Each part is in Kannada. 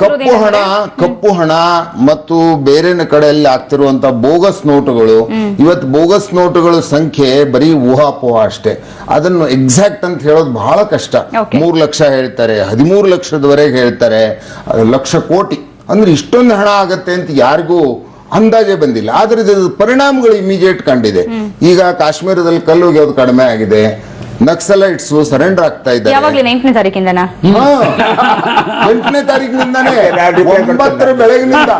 ಕಪ್ಪು ಹಣ ಕಪ್ಪು ಹಣ ಮತ್ತು ಬೇರೆ ಕಡೆಯಲ್ಲಿ ಆಗ್ತಿರುವಂತ ಬೋಗಸ್ ನೋಟುಗಳು ಇವತ್ತು ಬೋಗಸ್ ನೋಟುಗಳ ಸಂಖ್ಯೆ ಬರೀ ಊಹಾಪೋಹ ಅಷ್ಟೇ. ಅದನ್ನು ಎಕ್ಸಾಕ್ಟ್ ಅಂತ ಹೇಳೋದು ಬಹಳ ಕಷ್ಟ. ಮೂರ್ ಲಕ್ಷ ಹೇಳ್ತಾರೆ ಹದಿಮೂರು ಲಕ್ಷದವರೆಗೆ ಹೇಳ್ತಾರೆ ಲಕ್ಷ ಕೋಟಿ. ಅಂದ್ರೆ ಇಷ್ಟೊಂದು ಹಣ ಆಗತ್ತೆ ಅಂತ ಯಾರಿಗೂ ಅಂದಾಜೆ ಬಂದಿಲ್ಲ. ಆದ್ರೆ ಪರಿಣಾಮಗಳು ಇಮಿಡಿಯೇಟ್ ಕಂಡಿದೆ. ಈಗ ಕಾಶ್ಮೀರದಲ್ಲಿ ಕಲ್ಲುಗೆಯೋದು ಕಡಿಮೆ ಆಗಿದೆ. ನಕ್ಸಲೈಟ್ಸ್ ಸರೆಂಡರ್ ಆಗ್ತಾ ಇದ್ದಾರೆ. ಯಾವಾಗ್ಲೂ ಎಂಟನೇ ತಾರೀಕಿಂದನಾ? ಹಾ. ಎಂಟನೇ ತಾರೀಕಿನಿಂದಾನೇ ಒಂಬತ್ತರ ಬೆಳಗಿನಿಂದ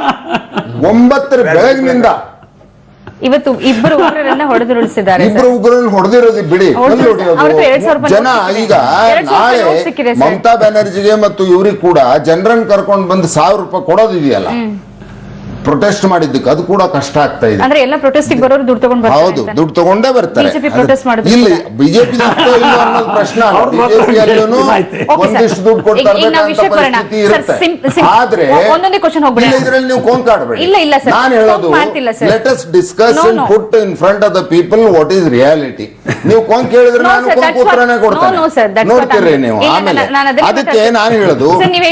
ಒಂಬತ್ತರ ಬೆಳಗಿನಿಂದ. ಇವತ್ತು ಇಬ್ಬರು ಉಗ್ರರನ್ನ ಹೊಡೆದುರುಳಿಸಿದ್ದಾರೆ ಇಬ್ಬರು ಇಬ್ರು ಉಗ್ರನ್ನ ಹೊಡೆದಿರೋದು ಬಿಡಿ. ಜನ ಈಗ ನಾಳೆ ಮಮತಾ ಬ್ಯಾನರ್ಜಿಗೆ ಮತ್ತು ಇವ್ರಿಗೆ ಕೂಡ ಜನರನ್ನು ಕರ್ಕೊಂಡು ಬಂದು ಸಾವಿರ ರೂಪಾಯಿ ಕೊಡೋದಿದೆಯಲ್ಲ. ಪ್ರೊಟೆಸ್ಟ್ ಮಾಡಿದ್ದಕ್ಕೆ ಅದು ಕೂಡ ಕಷ್ಟ ಆಗ್ತಾ ಇದೆ. ಅಂದ್ರೆ ಎಲ್ಲ ಪ್ರೊಟೆಸ್ಟ್ ಬರೋರು ದುಡ್ಡು ತಗೊಂಡು ಬರ್ತಾರೆ ಹೌದು ದುಡ್ಡು ತಗೊಂಡೇ ಬರ್ತಾರೆ. ಬಿಜೆಪಿ ಪ್ರೊಟೆಸ್ಟ್ ಮಾಡಿದ್ರು ಇಲ್ಲಿ. ಬಿಜೆಪಿ ಅನ್ನೋದು ಪ್ರಶ್ನೆ. ಒಂದಿಷ್ಟು ದುಡ್ಡು ಕೊಡ್ತಾರೆ ಆದ್ರೆ ಒಂದೊಂದೇ ಕ್ವಶನ್ ಹೋಗ್ಬಿಡಿ. ಇಲ್ಲ ಇದ್ರಲ್ಲಿ ನೀವು ಕಾಡಬೇಡಿ. ಇಲ್ಲ, ಇಲ್ಲ, ಸರ್. ನಾನು ಹೇಳೋದು. Let us discuss and put in front of the people what is reality ನೀವು ಕೊಂಕ್ ಹೇಳಿದ್ರೆ No, ನಾನು ಕೊಂಕ್ ಉತ್ತರನೇ ಕೊಡ್ತೇನೆ. ನೋಡ್ತೀರಿ ನೀವು. ಆಮೇಲೆ ಅದಕ್ಕೆ. ನಾನು ಹೇಳೋದು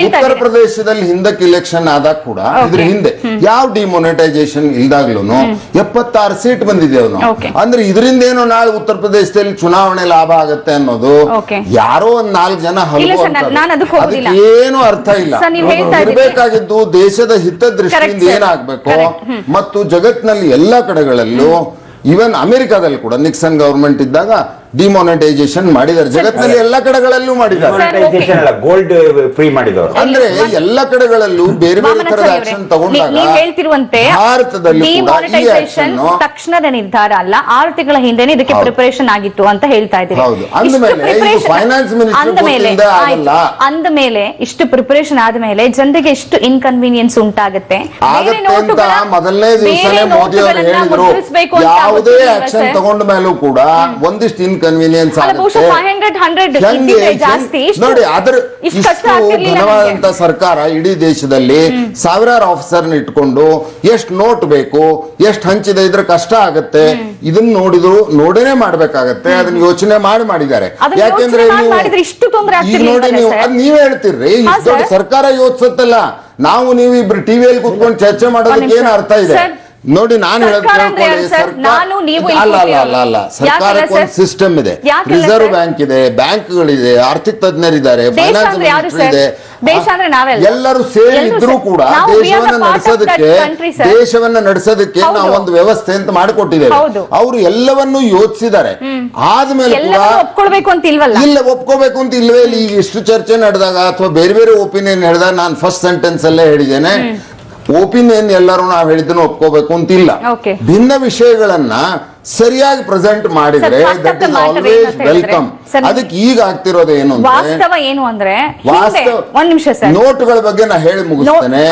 ಉತ್ತರ ಪ್ರದೇಶದಲ್ಲಿ ಹಿಂದಕ್ಕೆ ಇಲೆಕ್ಷನ್ ಆದಾಗ ಕೂಡ ಇದ್ರ ಹಿಂದೆ ಯಾವ ಡಿಮೊನೆಟೈಸೇಷನ್ ಇಲ್ದಾಗ್ಲೂ ಎಪ್ಪತ್ತಾರು ಸೀಟ್ ಬಂದಿದೆ ಅವನು. ಅಂದ್ರೆ ಇದರಿಂದ ಏನೋ ನಾಳೆ ಉತ್ತರ ಪ್ರದೇಶದಲ್ಲಿ ಚುನಾವಣೆ ಲಾಭ ಆಗತ್ತೆ ಅನ್ನೋದು ಯಾರೋ ಒಂದ್ ನಾಲ್ಕು ಜನ ಅದಕ್ಕೆ. ಏನು ಅರ್ಥ ಇಲ್ಲ. ಇರಬೇಕಾಗಿದ್ದು ದೇಶದ ಹಿತದೃಷ್ಟಿಯಿಂದ. ಏನಾಗ್ಬೇಕು ಮತ್ತು ಜಗತ್ನಲ್ಲಿ ಎಲ್ಲಾ ಕಡೆಗಳಲ್ಲೂ ಈವನ್ ಅಮೆರಿಕಾದಲ್ಲಿ ಕೂಡ ನಿಕ್ಸನ್ ಗವರ್ಮೆಂಟ್ ಇದ್ದಾಗ ಡಿಮಾನಿಟೈಸೇಷನ್ ಮಾಡಿದ್ದಾರೆ. ಜಗತ್ತಿನಲ್ಲಿ ಎಲ್ಲಾ ಕಡೆಗಳಲ್ಲೂ ಮಾಡಿದ್ದಾರೆ. ಅಲ್ಲ ಗೋಲ್ಡ್ ಫ್ರೀ ಮಾಡಿದವರು. ಅಂದ್ರೆ ಎಲ್ಲ ಕಡೆಗಳಲ್ಲೂ ಬೇರೆ ಬೇರೆ ತರದ ಆಕ್ಷನ್ ತಗೊಂಡಾಗ ನೀವ್ ಹೇಳ್ತಿರುವಂತೆ ಭಾರತದಲ್ಲಿ ಕೂಡ ಈ ಡಿಮಾನಿಟೈಸೇಷನ್ ತಕ್ಷಣದ ನಿರ್ಧಾರ ಅಲ್ಲ ಆರು ತಿಂಗಳ ಹಿಂದೆನೆ ಇದಕ್ಕೆ ಪ್ರಿಪರೇಷನ್ ಆಗಿತ್ತು ಅಂತ ಹೇಳ್ತಾ ಇದ್ದೀರಿ. ಹೌದು. ಅಂದ ಇಷ್ಟು ಮೇಲೆ ಇದು preparation- finance ministry ಅಂದ ಮೇಲೆ ಗೊತ್ತಿಲ್ಲದೆ ಆಯ್ತು. ಆಗಲ್ಲ. ಅಂದ ಮೇಲೆ ಇಷ್ಟು ಪ್ರಿಪರೇಷನ್ ಆದ್ಮೇಲೆ ಜನರಿಗೆ ಎಷ್ಟು ಇನ್ಕನ್ವೀನಿಯನ್ಸ್ ಉಂಟಾಗುತ್ತೆ. ಬೇರೆ ಆಗತ್ತೆ ಅಂತ ನೋಟುಗಳ- ಮೊದಲನೇ ದಿವಸನೇ ಬೇರೆ ಮೋದಿ ಅವರು ನೋಟುಗಳನ್ನ ಹೇಳಿದ್ರು. ಮುದ್ರಿಸ್ಬೇಕು ಅಂತ ಯಾವುದೇ ಗೊತ್ತಿಲ್ವಾ ಆಕ್ಷನ್ ಸರ್? ತಗೊಂಡ ಮೇಲೂ ಕೂಡ ಒಂದಿಷ್ಟು ಇನ್ಕನ್ವೀನಿಯನ್ಸ್ ಅಲ್ಲ, ಬಹುಶಃ 500, 100 ಹೆಂಗೆ ಇದ್ದಿದ್ರೆ ಜಾಸ್ತಿ, ನೋಡಿ ಅದ್ರ ಇಷ್ಟು ಘನವಾದಂತ ಸರ್ಕಾರ ಇಡೀ ದೇಶದಲ್ಲಿ ಸಾವಿರಾರು ಆಫೀಸರ್ ಇಟ್ಕೊಂಡು ಎಷ್ಟು ನೋಟ್ ಬೇಕು ಎಷ್ಟು ಹಂಚಿದೆ ಇದ್ರ ಕಷ್ಟ ಆಗುತ್ತೆ. ಇದನ್ನ ನೋಡಿದ್ರು ನೋಡೇನೆ ಮಾಡ್ಬೇಕಾಗತ್ತೆ ಅದನ್ನ ಯೋಚನೆ ಮಾಡಿ ಮಾಡಿದ್ದಾರೆ. ಯಾಕೆಂದ್ರೆ ಈಗ ನೋಡಿ ನೀವು. ಅದ್ ನೀವ್ ಹೇಳ್ತೀರ್ರಿ. ಸರ್ಕಾರ ಯೋಚಿಸುತ್ತಲ್ಲ. ನಾವು ನೀವು ಇಬ್ರು ಟಿವಿಯಲ್ಲಿ ಕುತ್ಕೊಂಡು ಚರ್ಚೆ ಮಾಡೋದಕ್ಕೆ. ಏನ್ ಅರ್ಥ ಇದೆ? ನೋಡಿ ನಾನು ಹೇಳೋದು ಕೇಳ್ಕೊಳ್ಳಿ? ಸರ್ಕಾರ- ಅಲ್ಲ ಅಲ್ಲ ಅಲ್ಲ ಅಲ್ಲ. ಸರ್ಕಾರಕ್ಕೆ ಒಂದು ಸಿಸ್ಟಮ್ ಇದೆ. Reserve sir? ಬ್ಯಾಂಕ್ ಇದೆ ಬ್ಯಾಂಕ್ಗಳಿದೆ ಆರ್ಥಿಕ ತಜ್ಞರಿದ್ದಾರೆ ಫೈನಾನ್ಸ್ ಮಿನಿಸ್ಟ್ರಿ? ಇದೆ. ಎಲ್ಲರೂ ಸೇರಿ? ಇದ್ರೂ ಕೂಡ ದೇಶವನ್ನ ನಡೆಸೋದಕ್ಕೆ ದೇಶವನ್ನ ನಡೆಸೋದಕ್ಕೆ. ನಾವು ಒಂದು ವ್ಯವಸ್ಥೆ ಅಂತ ಮಾಡಿಕೊಟ್ಟಿದ್ದೇವೆ. ಅವರು ಎಲ್ಲವನ್ನೂ ಯೋಚಿಸಿದ್ದಾರೆ. ಆದ್ಮೇಲೆ ಕೂಡ ಒಪ್ಕೊಳ್ಬೇಕು ಅಂತ ಇಲ್ವಲ್ಲ? ಇಲ್ಲ ಒಪ್ಕೋಬೇಕು ಅಂತ ಇಲ್ವೇ ಇಲ್ಲಿ ಇಷ್ಟು ಚರ್ಚೆ ನಡೆದಾಗ ಅಥವಾ ಬೇರೆ ಬೇರೆ ಒಪಿನಿಯನ್ ಹೇಳಿದಾಗ ನಾನು ಫಸ್ಟ್ ಸೆಂಟೆನ್ಸ್ ಅಲ್ಲೇ ಹೇಳಿದ್ದೇನೆ. ಒಪಿನಿಯನ್ ಎಲ್ಲರೂ ನಾವು ಹೇಳಿದ್ದನ್ನು ಒಪ್ಕೋಬೇಕು ಅಂತಿಲ್ಲ. ಇಲ್ಲ ಭಿನ್ನ ವಿಷಯಗಳನ್ನ ಸರಿಯಾಗಿ ಪ್ರೆಸೆಂಟ್ ಮಾಡಿದ್ರೆ ದಟ್ ಇಸ್ ಆಲ್ವೇಸ್ ವೆಲ್ಕಮ್ ಅದಕ್ಕೆ ಈಗ ಆಗ್ತಿರೋದು ಏನು ಅಂದ್ರೆ ವಾಸ್ತವ ಏನು ಅಂದ್ರೆ ಒಂದ್ ನಿಮಿಷ ನೋಟುಗಳ ಬಗ್ಗೆ ನಾ ಹೇಳಿ ಮುಗಿಸ್ತೇನೆ.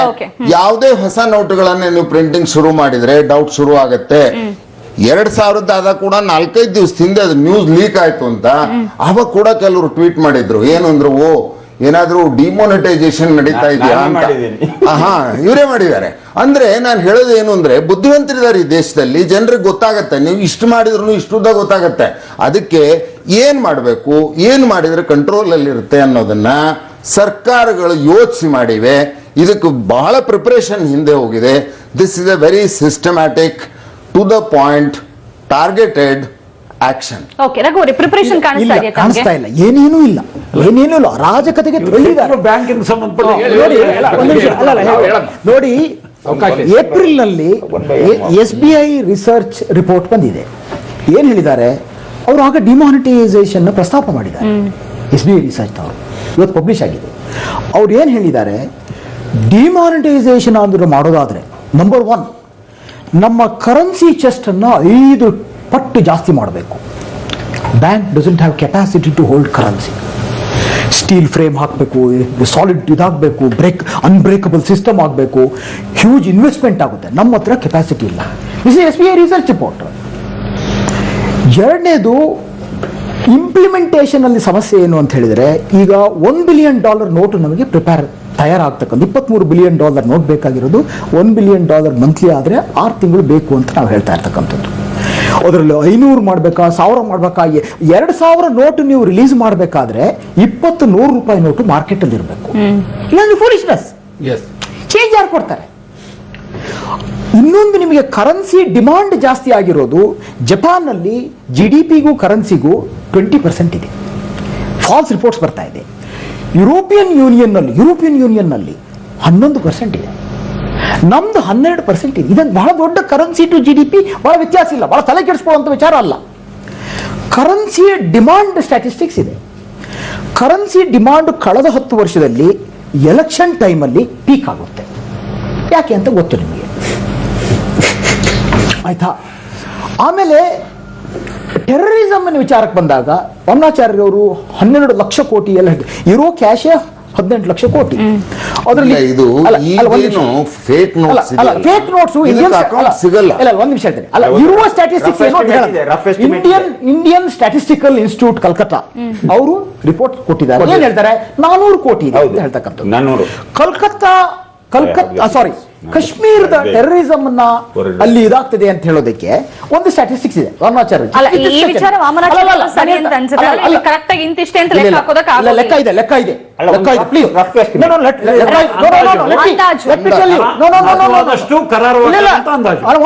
ಯಾವುದೇ ಹೊಸ ನೋಟುಗಳನ್ನ ನೀವು ಪ್ರಿಂಟಿಂಗ್ ಶುರು ಮಾಡಿದ್ರೆ ಡೌಟ್ ಶುರು ಆಗತ್ತೆ. ಎರಡ್ ಸಾವಿರದ ಆದ ಕೂಡ ನಾಲ್ಕೈದು ದಿವಸ ಹಿಂದೆ ಅದು ನ್ಯೂಸ್ ಲೀಕ್ ಆಯ್ತು ಅಂತ. ಅವಾಗ ಕೂಡ ಕೆಲವರು ಟ್ವೀಟ್ ಮಾಡಿದ್ರು. ಏನು ಅಂದ್ರು ಓ ಏನಾದ್ರೂ ಡಿಮೋನಿಟೈಸೇಷನ್ ನಡೀತಾ ಇದೆಯಾ ಅಂತ. ಹಾ ಇವರೇ ಮಾಡಿದ್ದಾರೆ. ಅಂದ್ರೆ ನಾನು ಹೇಳೋದು ಏನು ಅಂದ್ರೆ ಬುದ್ಧಿವಂತರಿದ್ದಾರೆ ಈ ದೇಶದಲ್ಲಿ ಜನರಿಗೆ ಗೊತ್ತಾಗತ್ತೆ. ನೀವು ಇಷ್ಟು ಮಾಡಿದ್ರು ಇಷ್ಟುದ್ದ ಗೊತ್ತಾಗತ್ತೆ. ಅದಕ್ಕೆ ಏನ್ ಮಾಡಬೇಕು ಏನ್ ಮಾಡಿದ್ರೆ ಕಂಟ್ರೋಲ್ ಅಲ್ಲಿ ಇರುತ್ತೆ ಅನ್ನೋದನ್ನ ಸರ್ಕಾರಗಳು ಯೋಚಿಸಿ ಮಾಡಿವೆ. ಇದಕ್ಕೆ ಬಹಳ ಪ್ರಿಪರೇಷನ್ ಹಿಂದೆ ಹೋಗಿದೆ. This is a very systematic to the point targeted action okay ರಘುವರಿ preparation ಕಾಣಿಸ್ತಾ ಇಲ್ಲ ಏನೇನೂ ಇಲ್ಲ. ಏನೇನೂ ಇಲ್ಲ. ರಾಜಕತೆಗೆ ಬ್ಯಾಂಕಿಂಗ್ ಸಂಬಂಧಪಟ್ಟ ನೋಡಿ ಒಂದು ನಿಮಿಷ, ಅಲ್ಲ, ಅಲ್ಲ, ನೋಡಿ ಏಪ್ರಿಲ್ನಲ್ಲಿ S B I research report ಬಂದಿದೆ. ಏನ್ ಹೇಳಿದ್ದಾರೆ? ಅವರು ಆಗ ಡಿಮಾನಿಟೈಸೇಷನ್ ಪ್ರಸ್ತಾಪ ಮಾಡಿದ್ದಾರೆ. ಎಸ್ ಬಿ ಐ ರಿಸರ್ಚ್ ಅವರು ಇವತ್ತು ಪಬ್ಲಿಷ್ ಆಗಿದೆ. ಅವ್ರು ಏನ್ ಹೇಳಿದ್ದಾರೆ? ಡಿಮಾನಿಟೈಸೇಷನ್ ಅಂದ್ರೆ ಮಾಡೋದಾದ್ರೆ ನಂಬರ್ ಒನ್ ನಮ್ಮ ಕರೆನ್ಸಿ ಚೆಸ್ಟ್ ಅನ್ನ ಐದು ಪಟ್ಟು ಜಾಸ್ತಿ ಮಾಡಬೇಕು. Bank doesn't have capacity to hold currency steel frame ಹಾಕಬೇಕು ಸಾಲಿಡ್ ಇದಾಗಬೇಕು ಬ್ರೇಕ್ ಅನ್ಬ್ರೇಕಬಲ್ ಸಿಸ್ಟಮ್ ಆಗಬೇಕು. ಹ್ಯೂಜ್ ಇನ್ವೆಸ್ಟ್ಮೆಂಟ್ ಆಗುತ್ತೆ. ನಮ್ಮ ಹತ್ರ ಕೆಪಾಸಿಟಿ ಇಲ್ಲ. Is S B I research report ಎರಡನೇದು ಇಂಪ್ಲಿಮೆಂಟೇಷನ್ ಅಲ್ಲಿ ಸಮಸ್ಯೆ ಏನು ಅಂತ ಹೇಳಿದ್ರೆ, ಈಗ ಒನ್ ಬಿಲಿಯನ್ ಡಾಲರ್ ನೋಟು ನಮಗೆ ಪ್ರಿಪೇರ್ ತಯಾರಾಗ್ತಕ್ಕಂಥ ಇಪ್ಪತ್ಮೂರು ಬಿಲಿಯನ್ ಡಾಲರ್ ನೋಟ್ ಬೇಕಾಗಿರೋದು ಒನ್ ಬಿಲಿಯನ್ ಡಾಲರ್ ಮಂತ್ಲಿ ಆದರೆ ಆರು ತಿಂಗಳು ಬೇಕು ಅಂತ ನಾವು ಹೇಳ್ತಾ ಇರ್ತಕ್ಕಂಥದ್ದು. ಅದರಲ್ಲಿ ಐನೂರು ಮಾಡಬೇಕಾ ಸಾವಿರ ಮಾಡಬೇಕಾ ಎರಡು ಸಾವಿರ ನೋಟು ನೀವು ರಿಲೀಸ್ ಮಾಡಬೇಕಾದ್ರೆ ಇಪ್ಪತ್ತು ನೂರು ರೂಪಾಯಿ ನೋಟು ಮಾರ್ಕೆಟಲ್ಲಿ ಇರಬೇಕು. ಇಲ್ಲಾಂದ್ರೆ ಫೂಲಿಶ್ನೆಸ್ ಎಸ್ ಚೇಂಜ್ ಯಾರು ಕೊಡ್ತಾರೆ? ಇನ್ನೊಂದು ನಿಮಗೆ ಕರೆನ್ಸಿ ಡಿಮಾಂಡ್ ಜಾಸ್ತಿ ಆಗಿರೋದು ಜಪಾನ್ನಲ್ಲಿ ಜಿ ಡಿ ಪಿಗೂ ಕರೆನ್ಸಿಗೂ ಟ್ವೆಂಟಿ ಪರ್ಸೆಂಟ್ ಇದೆ. ಫಾಲ್ಸ್ ರಿಪೋರ್ಟ್ಸ್ ಬರ್ತಾ ಇದೆ. ಯುರೋಪಿಯನ್ ಯೂನಿಯನ್ನಲ್ಲಿ ಯುರೋಪಿಯನ್ ಯೂನಿಯನ್ನಲ್ಲಿ ಹನ್ನೊಂದು ಪರ್ಸೆಂಟ್ ಇದೆ. ನಮ್ದು ಹನ್ನೆರಡು ಪರ್ಸೆಂಟ್ ಇದೆ. ಇದೊಂದು ಬಹಳ ದೊಡ್ಡ currency to G D P ಬಹಳ ವ್ಯತ್ಯಾಸ ಇಲ್ಲ. ಬಹಳ ತಲೆ ಕೆಡಿಸ್ಕೊಳ್ಳುವಂಥ ವಿಚಾರ ಅಲ್ಲ. ಕರೆನ್ಸಿಯ ಡಿಮಾಂಡ್ ಸ್ಟ್ಯಾಟಿಸ್ಟಿಕ್ಸ್ ಇದೆ. ಕರೆನ್ಸಿ ಡಿಮಾಂಡ್ ಕಳೆದ ಹತ್ತು ವರ್ಷದಲ್ಲಿ ಎಲೆಕ್ಷನ್ ಟೈಮಲ್ಲಿ ಪೀಕ್ ಆಗುತ್ತೆ. ಯಾಕೆ ಅಂತ ಗೊತ್ತು ನಿಮಗೆ? ಆಯ್ತಾ? ಆಮೇಲೆ ಟೆರರಿಸಮ್ ವಿಚಾರಕ್ಕೆ ಬಂದಾಗ ಅವರು ಹನ್ನೆರಡು ಲಕ್ಷ ಕೋಟಿ ಎಲ್ಲ. ಇರೋ ಕ್ಯಾಶೇ ಹದಿನೆಂಟು ಲಕ್ಷ ಕೋಟಿ. ಇಲ್ಲ, ಇದು ಫೇಕ್ ನೋಟ್ಸ್ ಇದೆಯಲ್ಲ, ಫೇಕ್ ನೋಟ್ಸ್ ಸಿಗಲ್ಲ. ಇಲ್ಲ ಒಂದು ನಿಮಿಷ ಹೇಳ್ತೇನೆ ಅಲ್ಲ. ಇರುವ ಸ್ಟ್ಯಾಟಿಸ್ಟಿಕ್ಸ್ ಏನೋ Indian. Indian statistical institute Calcutta ಅವರು ರಿಪೋರ್ಟ್ ಕೊಟ್ಟಿದ್ದಾರೆ ಏನ್ ಹೇಳ್ತಾರೆ ನಾನೂರು ಕೋಟಿ ಇದೆ. ಹೇಳ್ತಕ್ಕಂಥದ್ದು. ಕಲ್ಕತ್ತಾ ಕಲ್ಕತ್ತಾ ಸಾರಿ ಕಾಶ್ಮೀರದ. ಟೆರರಿಸಮ್ ಅನ್ನ ಅಲ್ಲಿ ಇದಾಗ್ತದೆ ಅಂತ ಹೇಳೋದಕ್ಕೆ ಒಂದು ಸ್ಟಾಟಿಸ್ಟಿಕ್ಸ್ ಇದೆ. ವಾಮನಾಚಾರ್ಯ ಲೆಕ್ಕ ಹಾಕೋದಕ್ಕೆ ಇಲ್ಲ, ಲೆಕ್ಕ ಇದೆ ಲೆಕ್ಕ ಇದೆ.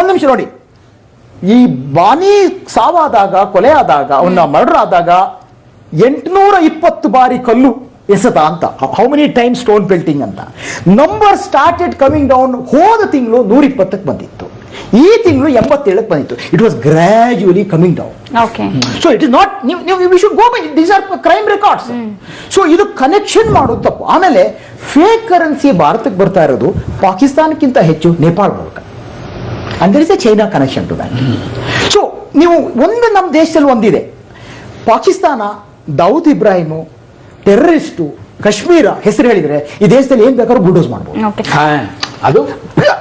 ಒಂದು ನಿಮಿಷ ನೋಡಿ. ಈ ಬಾನಿ ಸಾವಾದಾಗ ಕೊಲೆ ಆದಾಗ ಅವನ ಮರ್ಡರ್ ಆದಾಗ ಎಂಟುನೂರ ಇಪ್ಪತ್ತು ಬಾರಿ ಕಲ್ಲು ಎಸೆತ ಅಂತ. How many time stone building ಅಂತ. ನಂಬರ್ ಸ್ಟಾರ್ಟೆಡ್ ಕಮಿಂಗ್ ಡೌನ್ ಹೋದ ತಿಂಗಳು ನೂರ ಇಪ್ಪತ್ತಕ್ಕೆ ಬಂದಿತ್ತು. ಈ ತಿಂಗಳು ಎಂಬತ್ತೇಳಕ್ಕೆ ಬಂದಿತ್ತು. It was gradually coming down okay so it is not ನೀವು we should go by these are crime records so ಇದು ಕನೆಕ್ಷನ್ ಮಾಡೋದು ತಪ್ಪು ಆಮೇಲೆ ಫೇಕ್ ಕರೆನ್ಸಿ ಭಾರತಕ್ಕೆ ಬರ್ತಾ ಇರೋದು ಪಾಕಿಸ್ತಾನಕ್ಕಿಂತ ಹೆಚ್ಚು ನೇಪಾಳ ಮೂಲಕ. And there is a China connection to that so ನೀವು ಒಂದು ನಮ್ಮ ದೇಶದಲ್ಲಿ ಒಂದಿದೆ. ಪಾಕಿಸ್ತಾನ ದಾವೂದ್ ಇಬ್ರಾಹಿಮು ಟೆರರಿಸ್ಟು ಕಾಶ್ಮೀರ ಹೆಸರು ಹೇಳಿದ್ರೆ ಈ ದೇಶದಲ್ಲಿ ಏನ್ ಬೇಕಾದ್ರೂ ಬುಲ್ಡೋಸ್ ಮಾಡ್ಬೋದು. ಓಕೆ ಅದು?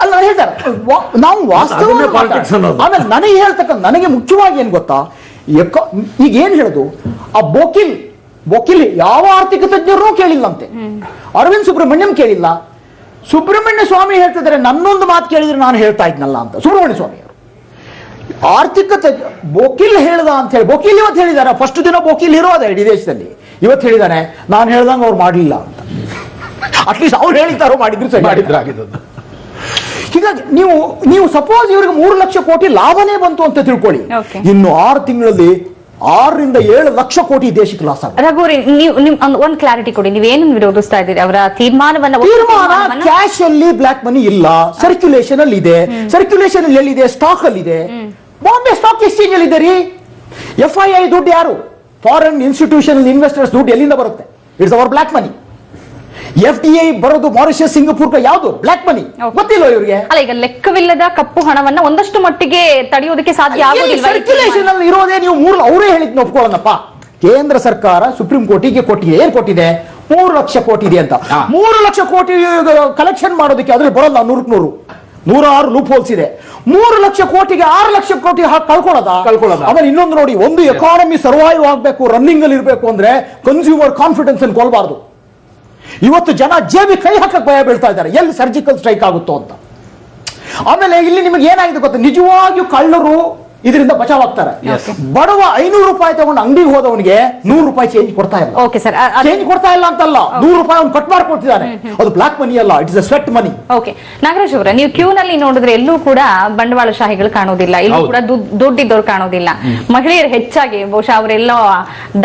ಅಲ್ಲ ನಾನು ಹೇಳ್ತಾರೆ ವಾ- ನಾವು ವಾಸ್ತವ ಅದನ್ನೇ politics ಅನ್ನೋದು. ಆಮೇಲೆ ನನಗೆ ಹೇಳ್ತಕ್ಕಂಥ ನನಗೆ ಮುಖ್ಯವಾಗಿ ಏನ್ ಗೊತ್ತಾ? ಎಕ- ಈಗ ಏನ್ ಹೇಳುದು? ಆ ಬೋಕಿಲ್ ಬೋಕಿಲ್ ಯಾವ ಆರ್ಥಿಕ ತಜ್ಞರನ್ನೂ ಕೇಳಿಲ್ಲಂತೆ. ಅರವಿಂದ್ ಸುಬ್ರಹ್ಮಣ್ಯಂ ಕೇಳಿಲ್ಲ. ಸುಬ್ರಹ್ಮಣ್ಯ ಸ್ವಾಮಿ ಹೇಳ್ತಿದ್ರೆ ನನ್ನೊಂದು ಮಾತು ಕೇಳಿದ್ರೆ ನಾನು ಹೇಳ್ತಾ ಇದ್ನಲ್ಲ ಅಂತ ಸುಬ್ರಹ್ಮಣ್ಯ ಸ್ವಾಮಿ ಅವರು. ಆರ್ಥಿಕ ತಜ್ಞ ಬೋಕಿಲ್ ಹೇಳ್ದ ಅಂತ ಹೇಳಿ ಬೋಕಿಲ್ ಇವತ್ತು ಹೇಳಿದಾರ ಫಸ್ಟ್ ದಿನ ಬೋಕಿಲ್ ಇರೋದ ಇಡೀ ದೇಶದಲ್ಲಿ. ಇವತ್ತು ಹೇಳಿದಾನೆ ನಾನು ಹೇಳ್ದಂಗ ಅವ್ರು ಮಾಡಲಿಲ್ಲ ಅಂತ. ಅಟ್ಲೀಸ್ಟ್ ಅವ್ರು ಹೇಳಿದ್ದಾರೋ ಮಾಡಿದ್ರು ಸರಿ. ಮಾಡಿದ್ರಾಗಿದ್ದು ಹೀಗಾಗಿ ನೀವು ನೀವು ಸಪೋಸ್ ಇವರಿಗೆ ಮೂರು ಲಕ್ಷ ಕೋಟಿ ಲಾಭನೇ ಬಂತು ಅಂತ ತಿಳ್ಕೊಳ್ಳಿ. ಇನ್ನು ಆರು ತಿಂಗಳಲ್ಲಿ ಆರರಿಂದ ಏಳು ಲಕ್ಷ ಕೋಟಿ ದೇಶಕ್ಕೆ ಲಾಸ್ ಆಗುತ್ತೆ. ಒಂದು ನೀವು ನಿಮ್ ಒಂದ್- ಕ್ಲಾರಿಟಿ ಕೊಡಿ ನೀವೇನು ವಿರೋಧಿಸ್ತಾ ಇದ್ದೀರಿ? ಅವರ ತೀರ್ಮಾನವನ್ನ ತೀರ್ಮಾನ ಕ್ಯಾಶ್ ಅಲ್ಲಿ ಬ್ಲಾಕ್ ಮನಿ ಇಲ್ಲ ಸರ್ಕ್ಯುಲೇಷನ್ ಅಲ್ಲಿ ಇದೆ. ಸರ್ಕ್ಯುಲೇಷನ್ ಅಲ್ಲಿ ಎಲ್ಲಿದೆ? ಸ್ಟಾಕ್ ಅಲ್ಲಿ ಇದೆ. ಬಾಂಬೆ ಸ್ಟಾಕ್ ಎಕ್ಸ್ಚೇಂಜ್ ಅಲ್ಲಿ ಇದೆ ರೀ ಎಫ್ ಐ ಐ ದುಡ್ಡು ಯಾರು? ಫಾರಿನ್ ಇನ್ಸ್ಟಿಟ್ಯೂಷನ್ ಇನ್ವೆಸ್ಟರ್ಸ್ ದುಡ್ಡು ಎಲ್ಲಿಂದ ಬರುತ್ತೆ? It's our black money F D I ಬರೋದು ಮಾರಿಷಸ್ ಸಿಂಗಪುರ್ ಯಾವುದು? Black money. ಗೊತ್ತಿಲ್ಲ ಇವರಿಗೆ? ಅಲ್ಲ ಈಗ ಲೆಕ್ಕವಿಲ್ಲದ ಕಪ್ಪು ಹಣವನ್ನ ಒಂದಷ್ಟು ಮಟ್ಟಿಗೆ ತಡೆಯೋದಕ್ಕೆ ಸಾಧ್ಯ ಸರ್ಕ್ಯುಲೇಷನ್ ಅಲ್ಲಿ ಇರೋದೇ ನೀವು ಮೂರು ಅವರೇ ಹೇಳಿದ್ ಒಪ್ಕೊಳ್ಳೋಣಪ್ಪ. ಕೇಂದ್ರ ಸರ್ಕಾರ ಸುಪ್ರೀಂ ಕೋರ್ಟಿಗೆ ಕೊಟ್ಟಿದೆ ಏನ್ ಕೊಟ್ಟಿದೆ? ಮೂರು ಲಕ್ಷ ಕೋಟಿ ಇದೆ ಅಂತ. ಮೂರು ಲಕ್ಷ ಕೋಟಿ ಕಲೆಕ್ಷನ್ ಮಾಡೋದಕ್ಕೆ ಅದ್ರಲ್ಲಿ ಬರೋಲ್ಲ ನೂರಕ್ಕೆ ನೂರು. ನೂರ ಆರು ಲೂಪ್ ಹೋಲ್ಸ್ ಇದೆ. ಮೂರು ಲಕ್ಷ ಕೋಟಿಗೆ ಆರು ಲಕ್ಷ ಕೋಟಿ ಹಾಕಿ ಕಳ್ಕೊಳ್ಳೋದ? ಕಳ್ಕೊಳ್ಳೋದ? ಆಮೇಲೆ ಇನ್ನೊಂದು ನೋಡಿ ಒಂದು ಎಕಾನಮಿ ಸರ್ವೈವ್ ಆಗಬೇಕು ರನ್ನಿಂಗ್ ಅಲ್ಲಿ ಇರಬೇಕು ಅಂದ್ರೆ ಕನ್ಸ್ಯೂಮರ್ ಕಾನ್ಫಿಡೆನ್ಸ್ ಅನ್ನು ಕೊಲ್ಬಾರ್ದು. ಇವತ್ತು ಜನ ಜೇಬಿ ಕೈ ಹಾಕಕ್ಕೆ ಭಯ ಬೀಳ್ತಾ ಇದ್ದಾರೆ. ಎಲ್ಲಿ ಸರ್ಜಿಕಲ್ ಸ್ಟ್ರೈಕ್ ಆಗುತ್ತೋ ಅಂತ. ಆಮೇಲೆ ಇಲ್ಲಿ ನಿಮಗೆ ಏನಾಗಿದೆ ಗೊತ್ತಾ? ನಿಜವಾಗಿಯೂ ಕಳ್ಳರು ಇದರಿಂದ ಬಚಾವ್ ಆಗ್ತಾರೆ. ಬಡವ ಐನೂರು ರೂಪಾಯಿ ತಗೊಂಡು ಅಂಗಡಿಗೆ ಹೋದವನಿಗೆ ನೂರು ರೂಪಾಯಿ ಚೇಂಜ್ ಕೊಡ್ತಾ ಇಲ್ಲ. ಓಕೆ ಸರ್ ಚೇಂಜ್ ಕೊಡ್ತಾ ಇಲ್ಲ ಅಂತಲ್ಲ. ನೂರು ರೂಪಾಯಿ ಅವ್ನು ಕಟ್ ಮಾಡ್ಕೊಡ್ತಿದ್ದಾನೆ. ಅದು ಬ್ಲಾಕ್ ಮನಿ ಅಲ್ಲ it's a sweat money okay Nagaraj ಅವರ ನೀವು ಕ್ಯೂ ನಲ್ಲಿ ನೋಡಿದ್ರೆ ಎಲ್ಲೂ ಕೂಡ ಬಂಡವಾಳಶಾಹಿಗಳು ಕಾಣೋದಿಲ್ಲ. ಎಲ್ಲೂ ಇಲ್ಲೂ ಕೂಡ ದುಡ್- ದುಡ್ಡಿದ್ದವ್ರು ಕಾಣೋದಿಲ್ಲ. ಮಹಿಳೆಯರು ಹೆಚ್ಚಾಗಿ ಬಹುಶಃ ಅವರೆಲ್ಲ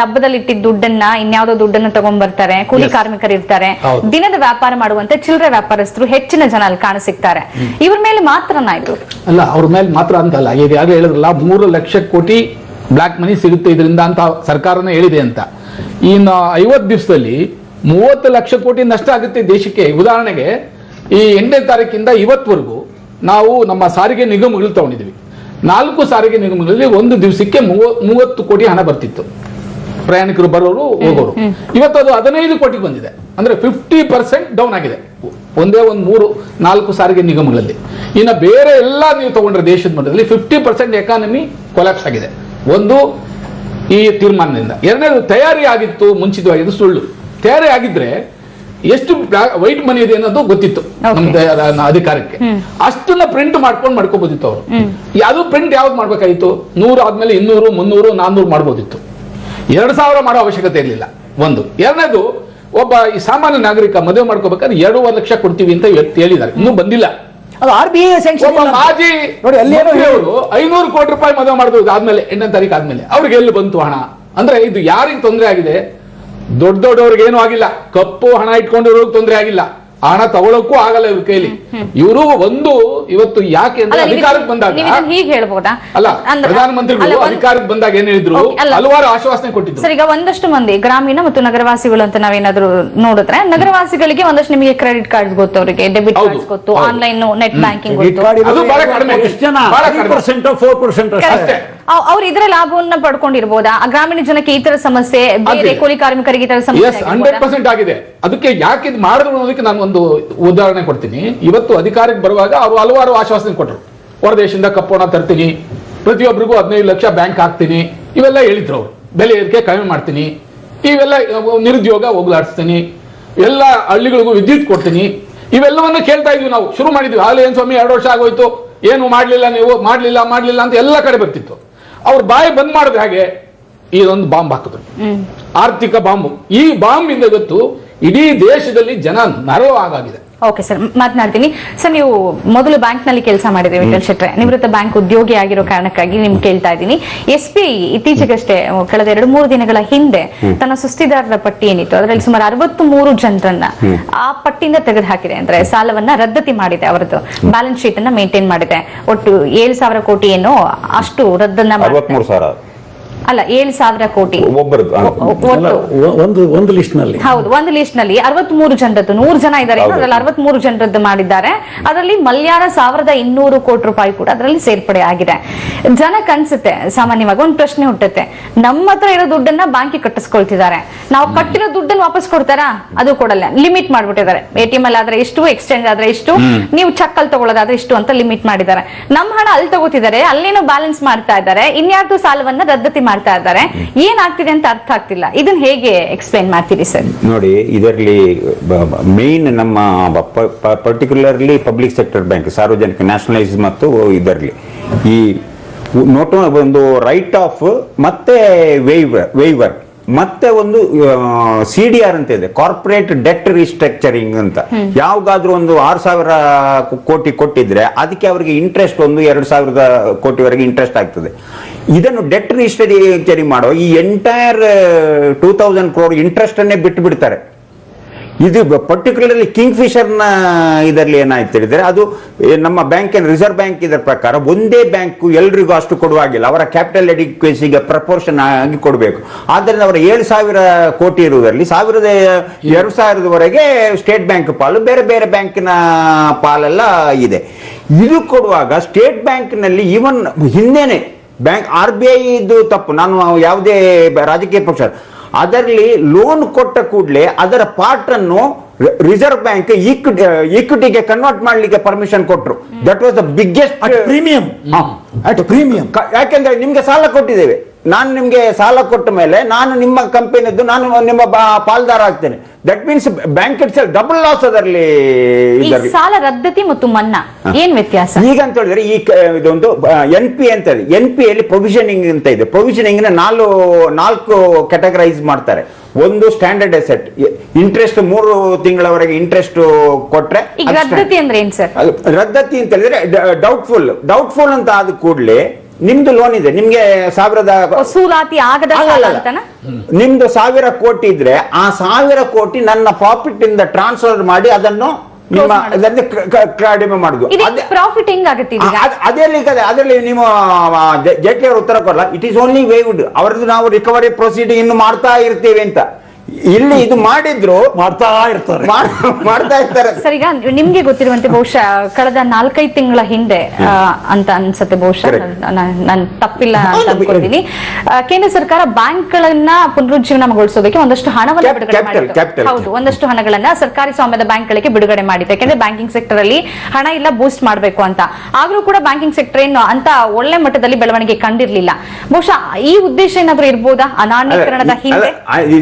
ದಬ್ಬದಲ್ಲಿ ಇಟ್ಟಿದ್ದ ದುಡ್ಡನ್ನ ಇನ್ಯಾವುದೋ ದುಡ್ಡನ್ನ ತಗೊಂಡ್ಬರ್ತಾರೆ ಕೂಲಿ Yes. ಕಾರ್ಮಿಕರು ಇರ್ತಾರೆ ದಿನದ ವ್ಯಾಪಾರ ಮಾಡುವಂತ ಚಿಲ್ಲರೆ ವ್ಯಾಪಾರಸ್ಥರು ಹೆಚ್ಚಿನ ಜನ ಅಲ್ಲಿ ಕಾಣಸಿಗ್ತಾರೆ ಇವ್ರ ಮೇಲೆ ಮಾತ್ರನಾ ಇದು ಅಲ್ಲ ಅವ್ರ ಮೇಲೆ ಮಾತ್ರ ಅಂತಲ್ಲ ಯಾರು ಹೇಳಿದ್ರಲ್ಲ ಮೂರು ಲಕ್ಷ ಕೋಟಿ ಬ್ಲಾಕ್ ಮನಿ ಸಿಗುತ್ತೆ ಇದರಿಂದ ಅಂತ ಸರ್ಕಾರನೇ ಹೇಳಿದೆ ಅಂತ. ಇನ್ನು ಐವತ್ತು ದಿವಸದಲ್ಲಿ ಮೂವತ್ತು ಲಕ್ಷ ಕೋಟಿ ನಷ್ಟ ಆಗುತ್ತೆ ದೇಶಕ್ಕೆ. ಉದಾಹರಣೆಗೆ ಈ ಎಂಟನೇ ತಾರೀಕಿಂದ ಇವತ್ತವರೆಗೂ ನಾವು ನಮ್ಮ ಸಾರಿಗೆ ನಿಗಮಗಳು ತಗೊಂಡಿದ್ವಿ. ನಾಲ್ಕು ಸಾರಿಗೆ ನಿಗಮಗಳಲ್ಲಿ ಒಂದು ದಿವಸಕ್ಕೆ ಮೂವ- ಮೂವತ್ತು ಕೋಟಿ ಹಣ ಬರ್ತಿತ್ತು. ಪ್ರಯಾಣಿಕರು ಬರೋರು ಹೋಗೋರು. ಇವತ್ತು ಅದು ಹದಿನೈದು ಕೋಟಿ ಬಂದಿದೆ. ಅಂದ್ರೆ ಫಿಫ್ಟಿ ಪರ್ಸೆಂಟ್ ಡೌನ್ ಆಗಿದೆ. ಒಂದೇ ಒಂದು ಮೂರು ನಾಲ್ಕು ಸಾರಿಗೆ ನಿಗಮಗಳಲ್ಲಿ. ಇನ್ನು ಬೇರೆ ಎಲ್ಲ ನೀವು ತಗೊಂಡ್ರೆ ದೇಶದ ಮಟ್ಟದಲ್ಲಿ ಫಿಫ್ಟಿ ಪರ್ಸೆಂಟ್ ಎಕಾನಮಿ ಕೊಲಾಪ್ಸ್ ಆಗಿದೆ. ಒಂದು ಈ ತೀರ್ಮಾನದಿಂದ. ಎರಡನೇದು ತಯಾರಿ ಆಗಿತ್ತು ಮುಂಚಿತವಾಗಿದ್ದು ಸುಳ್ಳು. ತಯಾರಿ ಆಗಿದ್ರೆ ಎಷ್ಟು ವೈಟ್ ಮನಿ ಇದೆ ಅನ್ನೋದು ಗೊತ್ತಿತ್ತು ನಮ್ಮ ಅಧಿಕಾರಕ್ಕೆ. ಅಷ್ಟನ್ನ ಪ್ರಿಂಟ್ ಮಾಡ್ಕೊಂಡು ಮಾಡ್ಕೋಬೋದಿತ್ತು ಅವರು. ಯಾವ್ದು ಪ್ರಿಂಟ್ ಯಾವ್ದು ಮಾಡ್ಬೇಕಾಗಿತ್ತು? ನೂರು ಆದ್ಮೇಲೆ ಇನ್ನೂರು ಮುನ್ನೂರು ನಾನ್ನೂರು ಮಾಡ್ಬೋದಿತ್ತು. ಎರಡು ಸಾವಿರ ಮಾಡೋ ಅವಶ್ಯಕತೆ ಇರಲಿಲ್ಲ. ಒಂದು. ಎರಡನೇದು ಒಬ್ಬ ಈ ಸಾಮಾನ್ಯ ನಾಗರಿಕ ಮದುವೆ ಮಾಡ್ಕೋಬೇಕಾದ್ರೆ ಎರಡೂವರೆ ಲಕ್ಷ ಕೊಡ್ತೀವಿ ಅಂತ ಇವತ್ತು ಹೇಳಿದ್ದಾರೆ. ಇನ್ನೂ ಬಂದಿಲ್ಲ. ಅದು ಆರ್ ಬಿ ಐ ಒಬ್ಬ ಮಾಜಿ ನೋಡಿ ಅಲ್ಲಿ ಏನೋ ಐನೂರು ಕೋಟಿ ರೂಪಾಯಿ ಮದುವೆ ಮಾಡಿದ್ರು ಆದ್ಮೇಲೆ ಎಂಟನೇ ತಾರೀಕು ಆದ್ಮೇಲೆ. ಅವ್ರಿಗೆ ಎಲ್ಲಿ ಬಂತು ಹಣ? ಅಂದ್ರೆ ಇದು ಯಾರಿಗೆ ತೊಂದರೆ ಆಗಿದೆ? ದೊಡ್ಡ ದೊಡ್ಡವ್ರಿಗೆ ಏನು ಆಗಿಲ್ಲ. ಕಪ್ಪು ಹಣ ಇಟ್ಕೊಂಡಿರೋರ್ಗೆ ತೊಂದರೆ ಆಗಿಲ್ಲ. ಹಣ ತಗೊಳಕ್ಕೂ ಆಗಲ್ಲ ಇವ್ರ ಕೈಲಿ. ಇವರು ಒಂದು ಇವತ್ತು ಯಾಕೆ ಅಂದ್ರೆ ಅಧಿಕಾರಕ್ಕೆ ಬಂದಾಗ ಹೀಗೆ ಹೇಳ್ಬೋದಾ? ಅಲ್ಲ ಅಂದ್ರೆ- ಪ್ರಧಾನಮಂತ್ರಿಗಳು ಅಧಿಕಾರಕ್ಕೆ ಬಂದಾಗ ಏನ್ ಹೇಳಿದ್ರು? ಹಲವಾರು ಆಶ್ವಾಸನೆ ಕೊಟ್ಟಿದ್ರು. ಸರ್ ಈಗ ಒಂದಷ್ಟು ಮಂದಿ ಗ್ರಾಮೀಣ ಮತ್ತು ನಗರವಾಸಿಗಳು ಅಂತ ನಾವೇನಾದ್ರೂ ನೋಡಿದ್ರೆ ನಗರವಾಸಿಗಳಿಗೆ ಒಂದಷ್ಟು ನಿಮಗೆ ಕ್ರೆಡಿಟ್ ಕಾರ್ಡ್ ಗೊತ್ತು ಅವರಿಗೆ ಡೆಬಿಟ್ ಕಾರ್ಡ್ ಕಾರ್ಡ್ಸ್ ಗೊತ್ತು ಆನ್ಲೈನ್ ನೆಟ್ ಬ್ಯಾಂಕಿಂಗ್ ಗೊತ್ತು. ಅವ್ರು ಇದರ ಲಾಭವನ್ನ ಪಡ್ಕೊಂಡಿರ್ಬೋದಾ? ಗ್ರಾಮೀಣ ಜನಕ್ಕೆ ಈ ತರ ಸಮಸ್ಯೆ ಬೇರೆ ಕೂಲಿ ಕಾರ್ಮಿಕರಿಗೆ ಈ ತರ ಸಮಸ್ಯೆ ಎಸ್ ಹಂಡ್ರೆಡ್? ಪರ್ಸೆಂಟ್ ಆಗಿದೆ. ಅದಕ್ಕೆ ಯಾಕೆ ಇದು ಮಾಡಿದ್ರು ಅನ್ನೋದಕ್ಕೆ ನಾನು ಒಂದು ಉದಾಹರಣೆ ಕೊಡ್ತೀನಿ. ಇವತ್ತು ಅಧಿಕಾರಕ್ಕೆ ಬರುವಾಗ ಅವರು ಹಲವಾರು ಆಶ್ವಾಸನೆ ಕೊಟ್ಟರು ಹೊರದೇಶದಿಂದ ಕಪ್ಪೋಣ ತರ್ತೀನಿ. ಪ್ರತಿಯೊಬ್ಬರಿಗೂ ಹದಿನೈದು ಲಕ್ಷ ಬ್ಯಾಂಕ್ ಹಾಕ್ತೀನಿ. ಇವೆಲ್ಲ ಹೇಳಿದ್ರು ಅವರು. ಬೆಲೆ ಏರಿಕೆ ಕಡಿಮೆ ಮಾಡ್ತೀನಿ. ಇವೆಲ್ಲ ನಿರುದ್ಯೋಗ ಹೋಗ್ಲಾಡಿಸ್ತೀನಿ. ಎಲ್ಲ ಹಳ್ಳಿಗಳಿಗೂ ವಿದ್ಯುತ್ ಕೊಡ್ತೀನಿ. ಇವೆಲ್ಲವನ್ನ ಕೇಳ್ತಾ ಇದ್ವಿ ನಾವು. ಶುರು ಮಾಡಿದ್ವಿ. ಹಾಲು ಏನು ಸ್ವಾಮಿ ಎರಡು ವರ್ಷ ಆಗೋಯ್ತು. ಏನು ಮಾಡಲಿಲ್ಲ ನೀವು? ಮಾಡಲಿಲ್ಲ ಮಾಡಲಿಲ್ಲ ಅಂತ ಎಲ್ಲ ಕಡೆ ಬರ್ತಿತ್ತು. ಅವ್ರ ಬಾಯಿ ಬಂದ್ ಮಾಡಿದ್ರೆ ಹಾಗೆ ಇದೊಂದು ಬಾಂಬ್ ಹಾಕಿದ್ರು. ಆರ್ಥಿಕ ಬಾಂಬ್. ಈ ಬಾಂಬ್ ಇಂದ ಇವತ್ತು ಇಡೀ ದೇಶದಲ್ಲಿ ಜನ ನರೋ ಆಗಾಗಿದೆ ಓಕೆ ಸರ್ ಮಾತನಾಡ್ತೀನಿ. ಸರ್ ನೀವು ಮೊದಲು ಬ್ಯಾಂಕ್ನಲ್ಲಿ ಕೆಲಸ ಮಾಡಿದ್ರಿ ವಿಠಲ್ ಶೆಟ್ರೆ. ನಿವೃತ್ತ ಬ್ಯಾಂಕ್ ಉದ್ಯೋಗಿ ಆಗಿರೋ ಕಾರಣಕ್ಕಾಗಿ ನಿಮ್ ಕೇಳ್ತಾ ಇದ್ದೀನಿ. ಎಸ್ ಬಿ ಐ ಇತ್ತೀಚೆಗಷ್ಟೇ ಕಳೆದ ಎರಡು ಮೂರು ದಿನಗಳ ಹಿಂದೆ ತನ್ನ ಸುಸ್ತಿದಾರರ ಪಟ್ಟಿ ಏನಿತ್ತು ಅದರಲ್ಲಿ ಸುಮಾರು ಅರವತ್ತು ಮೂರು ಜನರನ್ನ ಆ ಪಟ್ಟಿಯಿಂದ ತೆಗೆದು ಹಾಕಿದೆ ಅಂದ್ರೆ ಸಾಲವನ್ನ ರದ್ದತಿ ಮಾಡಿದೆ ಅವರದ್ದು ಬ್ಯಾಲೆನ್ಸ್ ಶೀಟ್ ಅನ್ನ ಮೇಂಟೈನ್ ಮಾಡಿದೆ. ಒಟ್ಟು ಏಳು ಸಾವಿರ ಕೋಟಿ ಏನೋ ಅಷ್ಟು ರದ್ದನ್ನ ಅಲ್ಲ ಏಳು ಸಾವಿರ ಕೋಟಿ. ಒಬ್ಬರದ್ದು ಒಂದು. ಒಂದು ಲಿಸ್ಟ್ನಲ್ಲಿ ಹೌದು ಒಂದು ಲಿಸ್ಟ್ನಲ್ಲಿ ಅರವತ್ಮೂರು ಜನರದ್ದು ನೂರು ಜನ ಇದ್ದಾರೆ. ಅದರಲ್ಲಿ ಅರವತ್ಮೂರು ಜನರದ್ದು ಮಾಡಿದ್ದಾರೆ. ಅದರಲ್ಲಿ ಮಲ್ಯಾರ ಸಾವಿರದ ಇನ್ನೂರು ಕೋಟಿ ರೂಪಾಯಿ ಕೂಡ ಅದರಲ್ಲಿ ಸೇರ್ಪಡೆ ಆಗಿದೆ. ಜನ ಕನ್ಸುತ್ತೆ ಸಾಮಾನ್ಯವಾಗಿ ಒಂದು ಪ್ರಶ್ನೆ ಹುಟ್ಟುತ್ತೆ. ನಮ್ಮ ಹತ್ರ ಇರೋ ದುಡ್ಡನ್ನ ಬ್ಯಾಂಕಿಗೆ ಕಟ್ಟಿಸ್ಕೊಳ್ತಿದ್ದಾರೆ. ನಾವು ಕಟ್ಟಿರೋ ದುಡ್ಡನ್ನ ವಾಪಸ್ ಕೊಡ್ತಾರಾ? ಅದು ಕೊಡಲ್ಲ. ಲಿಮಿಟ್ ಮಾಡ್ಬಿಟ್ಟಿದ್ದಾರೆ. ಎ ಟಿ ಎಂ ಅಲ್ಲಿ ಆದ್ರೆ ಇಷ್ಟು ಎಕ್ಸ್ಚೇಂಜ್ ಆದ್ರೆ ಇಷ್ಟು ನೀವು ಚೆಕ್ ಅಲ್ಲಿ ತಗೊಳ್ಳೋದಾದ್ರೆ ಇಷ್ಟು ಅಂತ ಲಿಮಿಟ್ ಮಾಡಿದ್ದಾರೆ. ನಮ್ಮ ಹಣ ಅಲ್ಲಿ ತಗೋತಿದ್ದಾರೆ ಅಲ್ಲೇನೋ ಬ್ಯಾಲೆನ್ಸ್ ಮಾಡ್ತಾ ಇದ್ದಾರೆ. ಇನ್ಯಾರ್ದು ಸಾಲವನ್ನ ರದ್ದತಿ ಮಾಡ್ತಾ ಇದ್ದಾರೆ. ಏನಾಗ್ತಿದೆ ಅಂತ ಅರ್ಥ ಆಗ್ತಿಲ್ಲ. ಇದನ್ನ ಹೇಗೆ ಎಕ್ಸ್ಪ್ಲೈನ್ ಮಾಡ್ತೀರಿ ಸರ್? ನೋಡಿ ಇದರಲ್ಲಿ ಮೇನ್ ನಮ್ಮ ಪರ್ಟಿಕ್ಯುಲರ್ಲಿ ಪಬ್ಲಿಕ್ ಸೆಕ್ಟರ್ ಬ್ಯಾಂಕ್ ಸಾರ್ವಜನಿಕ ನ್ಯಾಷನಲೈಸ್ ಮತ್ತು ಇದರಲ್ಲಿ. ಈ ನೋಟು ಒಂದು ರೈಟ್ ಆಫ್ ಮತ್ತೆ ವೇವರ್ ವೇವರ್ ಮತ್ತೆ ಒಂದು ಸಿ ಡಿ ಆರ್ ಅಂತ ಇದೆ ಕಾರ್ಪೊರೇಟ್ ಡೆಟ್ ರಿಸ್ಟ್ರಕ್ಚರಿಂಗ್ ಅಂತ. ಯಾವಾಗಾದ್ರೂ ಒಂದು ಆರು ಸಾವಿರ ಕೋಟಿ ಕೊಟ್ಟಿದ್ರೆ ಅದಕ್ಕೆ ಅವರಿಗೆ ಇಂಟ್ರೆಸ್ಟ್ ಒಂದು ಎರಡು ಸಾವಿರದ ಕೋಟಿವರೆಗೆ ಇಂಟ್ರೆಸ್ಟ್ ಆಗ್ತದೆ. ಇದನ್ನು ಡೆಟ್ ರಿಜಿಸ್ಟರಿ ಮಾಡೋ ಈ entire two thousand crore interest ಅನ್ನೇ ಬಿಟ್ಟು ಬಿಡ್ತಾರೆ. ಇದು ಪರ್ಟಿಕ್ಯುಲರ್ಲಿ ಕಿಂಗ್ ಫಿಶರ್ನ ಇದರಲ್ಲಿ ಏನಾಯ್ತು ಹೇಳಿದ್ರೆ ಅದು ನಮ್ಮ ಬ್ಯಾಂಕ್ ರಿಸರ್ವ್ ಬ್ಯಾಂಕ್ ಇದರ ಪ್ರಕಾರ ಒಂದೇ ಬ್ಯಾಂಕು ಎಲ್ರಿಗೂ ಅಷ್ಟು ಕೊಡುವಾಗಿಲ್ಲ ಅವರ ಕ್ಯಾಪಿಟಲ್ ಎಡಿಕ್ವೆನ್ಸಿಗೆ ಪ್ರಪೋರ್ಷನ್ ಆಗಿ ಕೊಡಬೇಕು. ಆದ್ದರಿಂದ ಅವರ ಏಳು ಸಾವಿರ ಕೋಟಿ ಇರುವುದರಲ್ಲಿ ಸಾವಿರದ ಎರಡು ಸಾವಿರದವರೆಗೆ ಸ್ಟೇಟ್ ಬ್ಯಾಂಕ್ ಪಾಲು, ಬೇರೆ ಬೇರೆ ಬ್ಯಾಂಕಿನ ಪಾಲೆಲ್ಲ ಇದೆ. ಇದು ಕೊಡುವಾಗ ಸ್ಟೇಟ್ ಬ್ಯಾಂಕ್ನಲ್ಲಿ ಈವನ್ ಹಿಂದೆನೆ ಬ್ಯಾಂಕ್ ಆರ್ ಬಿ ಐ ಇದು ತಪ್ಪು. ನಾನು ಯಾವುದೇ ರಾಜಕೀಯ ಪಕ್ಷ ಅದರಲ್ಲಿ ಲೋನ್ ಕೊಟ್ಟ ಕೂಡಲೇ ಅದರ ಪಾರ್ಟ್ ಅನ್ನು ರಿಸರ್ವ್ ಬ್ಯಾಂಕ್ ಈಕ್ವಿಟಿಗೆ ಕನ್ವರ್ಟ್ ಮಾಡ್ಲಿಕ್ಕೆ ಪರ್ಮಿಷನ್ ಕೊಟ್ರು. That was the biggest premium premium ಯಾಕೆಂದ್ರೆ ನಿಮ್ಗೆ ಸಾಲ ಕೊಟ್ಟಿದ್ದೇವೆ. ನಾನು ನಿಮಗೆ ಸಾಲ ಕೊಟ್ಟ ಮೇಲೆ ನಾನು ನಿಮ್ಮ ಕಂಪನಿದ್ದು ನಾನು ನಿಮ್ಮ ಪಾಲ್ದಾರ ಆಗ್ತೇನೆ. That means bank it's double loss ಅದರಲ್ಲಿ ಸಾಲ ರದ್ದತಿ ಮತ್ತು ಮನ್ನಾ ಏನ್ ವ್ಯತ್ಯಾಸ? ಈಗ ಅಂತ ಹೇಳಿದ್ರೆ ಈ ಇದೊಂದು ಎನ್ ಪಿ ಅಂತ ಇದೆ. ಎನ್ ಪಿ ಅಲ್ಲಿ ಪ್ರೊವಿಷನಿಂಗ್ ಅಂತ ಇದೆ. ಪ್ರೊವಿಷನಿಂಗ್ನ ನಾಲ್ಕು ನಾಲ್ಕು ಕ್ಯಾಟಗರೈಸ್ ಮಾಡ್ತಾರೆ. ಒಂದು ಸ್ಟ್ಯಾಂಡರ್ಡ್ ಎಸೆಟ್ ಇಂಟ್ರೆಸ್ಟ್ ಮೂರು ತಿಂಗಳವರೆಗೆ ಇಂಟ್ರೆಸ್ಟ್ ಕೊಟ್ರೆ ರದ್ದತಿ ಅಂದ್ರೆ ಏನ್ ಸರ್? ರದ್ದತಿ ಅಂತ ಹೇಳಿದ್ರೆ ಡೌಟ್ಫುಲ್ ಡೌಟ್ಫುಲ್ ಅಂತ ಆದ ಕೂಡಲೇ ನಿಮ್ದು ಲೋನ್ ಇದೆ. ನಿಮ್ಗೆ ಸಾವಿರದ ವಸೂಲಾತಿ ಆಗದ. ನಿಮ್ದು ಸಾವಿರ ಕೋಟಿ ಇದ್ರೆ ಆ ಸಾವಿರ ಕೋಟಿ ನನ್ನ ಪ್ರಾಫಿಟ್ ಇಂದ ಟ್ರಾನ್ಸ್ಫರ್ ಮಾಡಿ ಅದನ್ನು ನಿಮ್ಮ ಕಡಿಮೆ ಮಾಡುದು. ಪ್ರಾಫಿಟ್ ಅದರಲ್ಲಿ ಅದರಲ್ಲಿ ನೀವು ಜೆಟ್ಲಿ ಅವರು ಉತ್ತರ ಕೊಡಲ್ಲ. ಇಟ್ ಈಸ್ ಓನ್ಲಿ ವೇವ್ಡ್ ಅವರದ್ದು ನಾವು ರಿಕವರಿ ಪ್ರೊಸೀಡಿಂಗ್ ಇನ್ನು ಮಾಡ್ತಾ ಇರ್ತೀವಿ ಅಂತ. ಇಲ್ಲಿ ಇದು ಮಾಡಿದ್ರು ಮಾಡ್ತಾ ಇರ್ತಾರೆ. ಮಾಡ್ತಾ ಇರ್ತಾರೆ. ಸರ್ ಈಗ ನಿಮ್ಗೆ ಗೊತ್ತಿರುವಂತೆ ಬಹುಶಃ ಕಳೆದ ನಾಲ್ಕೈದು ತಿಂಗಳ ಹಿಂದೆ ಅಂತ ಅನ್ಸುತ್ತೆ ಬಹುಶಃ. ನಾನು ತಪ್ಪಿಲ್ಲ ಅಂತ ಕೇಂದ್ರ ಸರ್ಕಾರ ಬ್ಯಾಂಕ್ ಗಳನ್ನ ಪುನರುಜ್ಜೀವನಗೊಳಿಸೋದಕ್ಕೆ ಒಂದಷ್ಟು ಹಣವನ್ನು ಬಿಡುಗಡೆ ಮಾಡಿದೆ ಹೌದು ಒಂದಷ್ಟು ಹಣಗಳನ್ನ ಸರ್ಕಾರಿ ಸ್ವಾಮ್ಯದ ಬ್ಯಾಂಕ್ ಗಳಿಗೆ ಬಿಡುಗಡೆ ಮಾಡಿದೆ ಯಾಕಂದ್ರೆ ಬ್ಯಾಂಕಿಂಗ್ ಸೆಕ್ಟರ್ ಅಲ್ಲಿ ಹಣ ಇಲ್ಲ ಬೂಸ್ಟ್ ಮಾಡಬೇಕು ಅಂತ. ಆದ್ರೂ ಕೂಡ ಬ್ಯಾಂಕಿಂಗ್ ಸೆಕ್ಟರ್ ಏನು ಅಂತ ಒಳ್ಳೆ ಮಟ್ಟದಲ್ಲಿ ಬೆಳವಣಿಗೆ ಕಂಡಿರ್ಲಿಲ್ಲ. ಬಹುಶಃ ಈ ಉದ್ದೇಶ ಏನಾದ್ರೂ ಇರ್ಬೋದಾ? ಅನಾನ್ಯೀಕರಣದ ಹಿಂದೆ?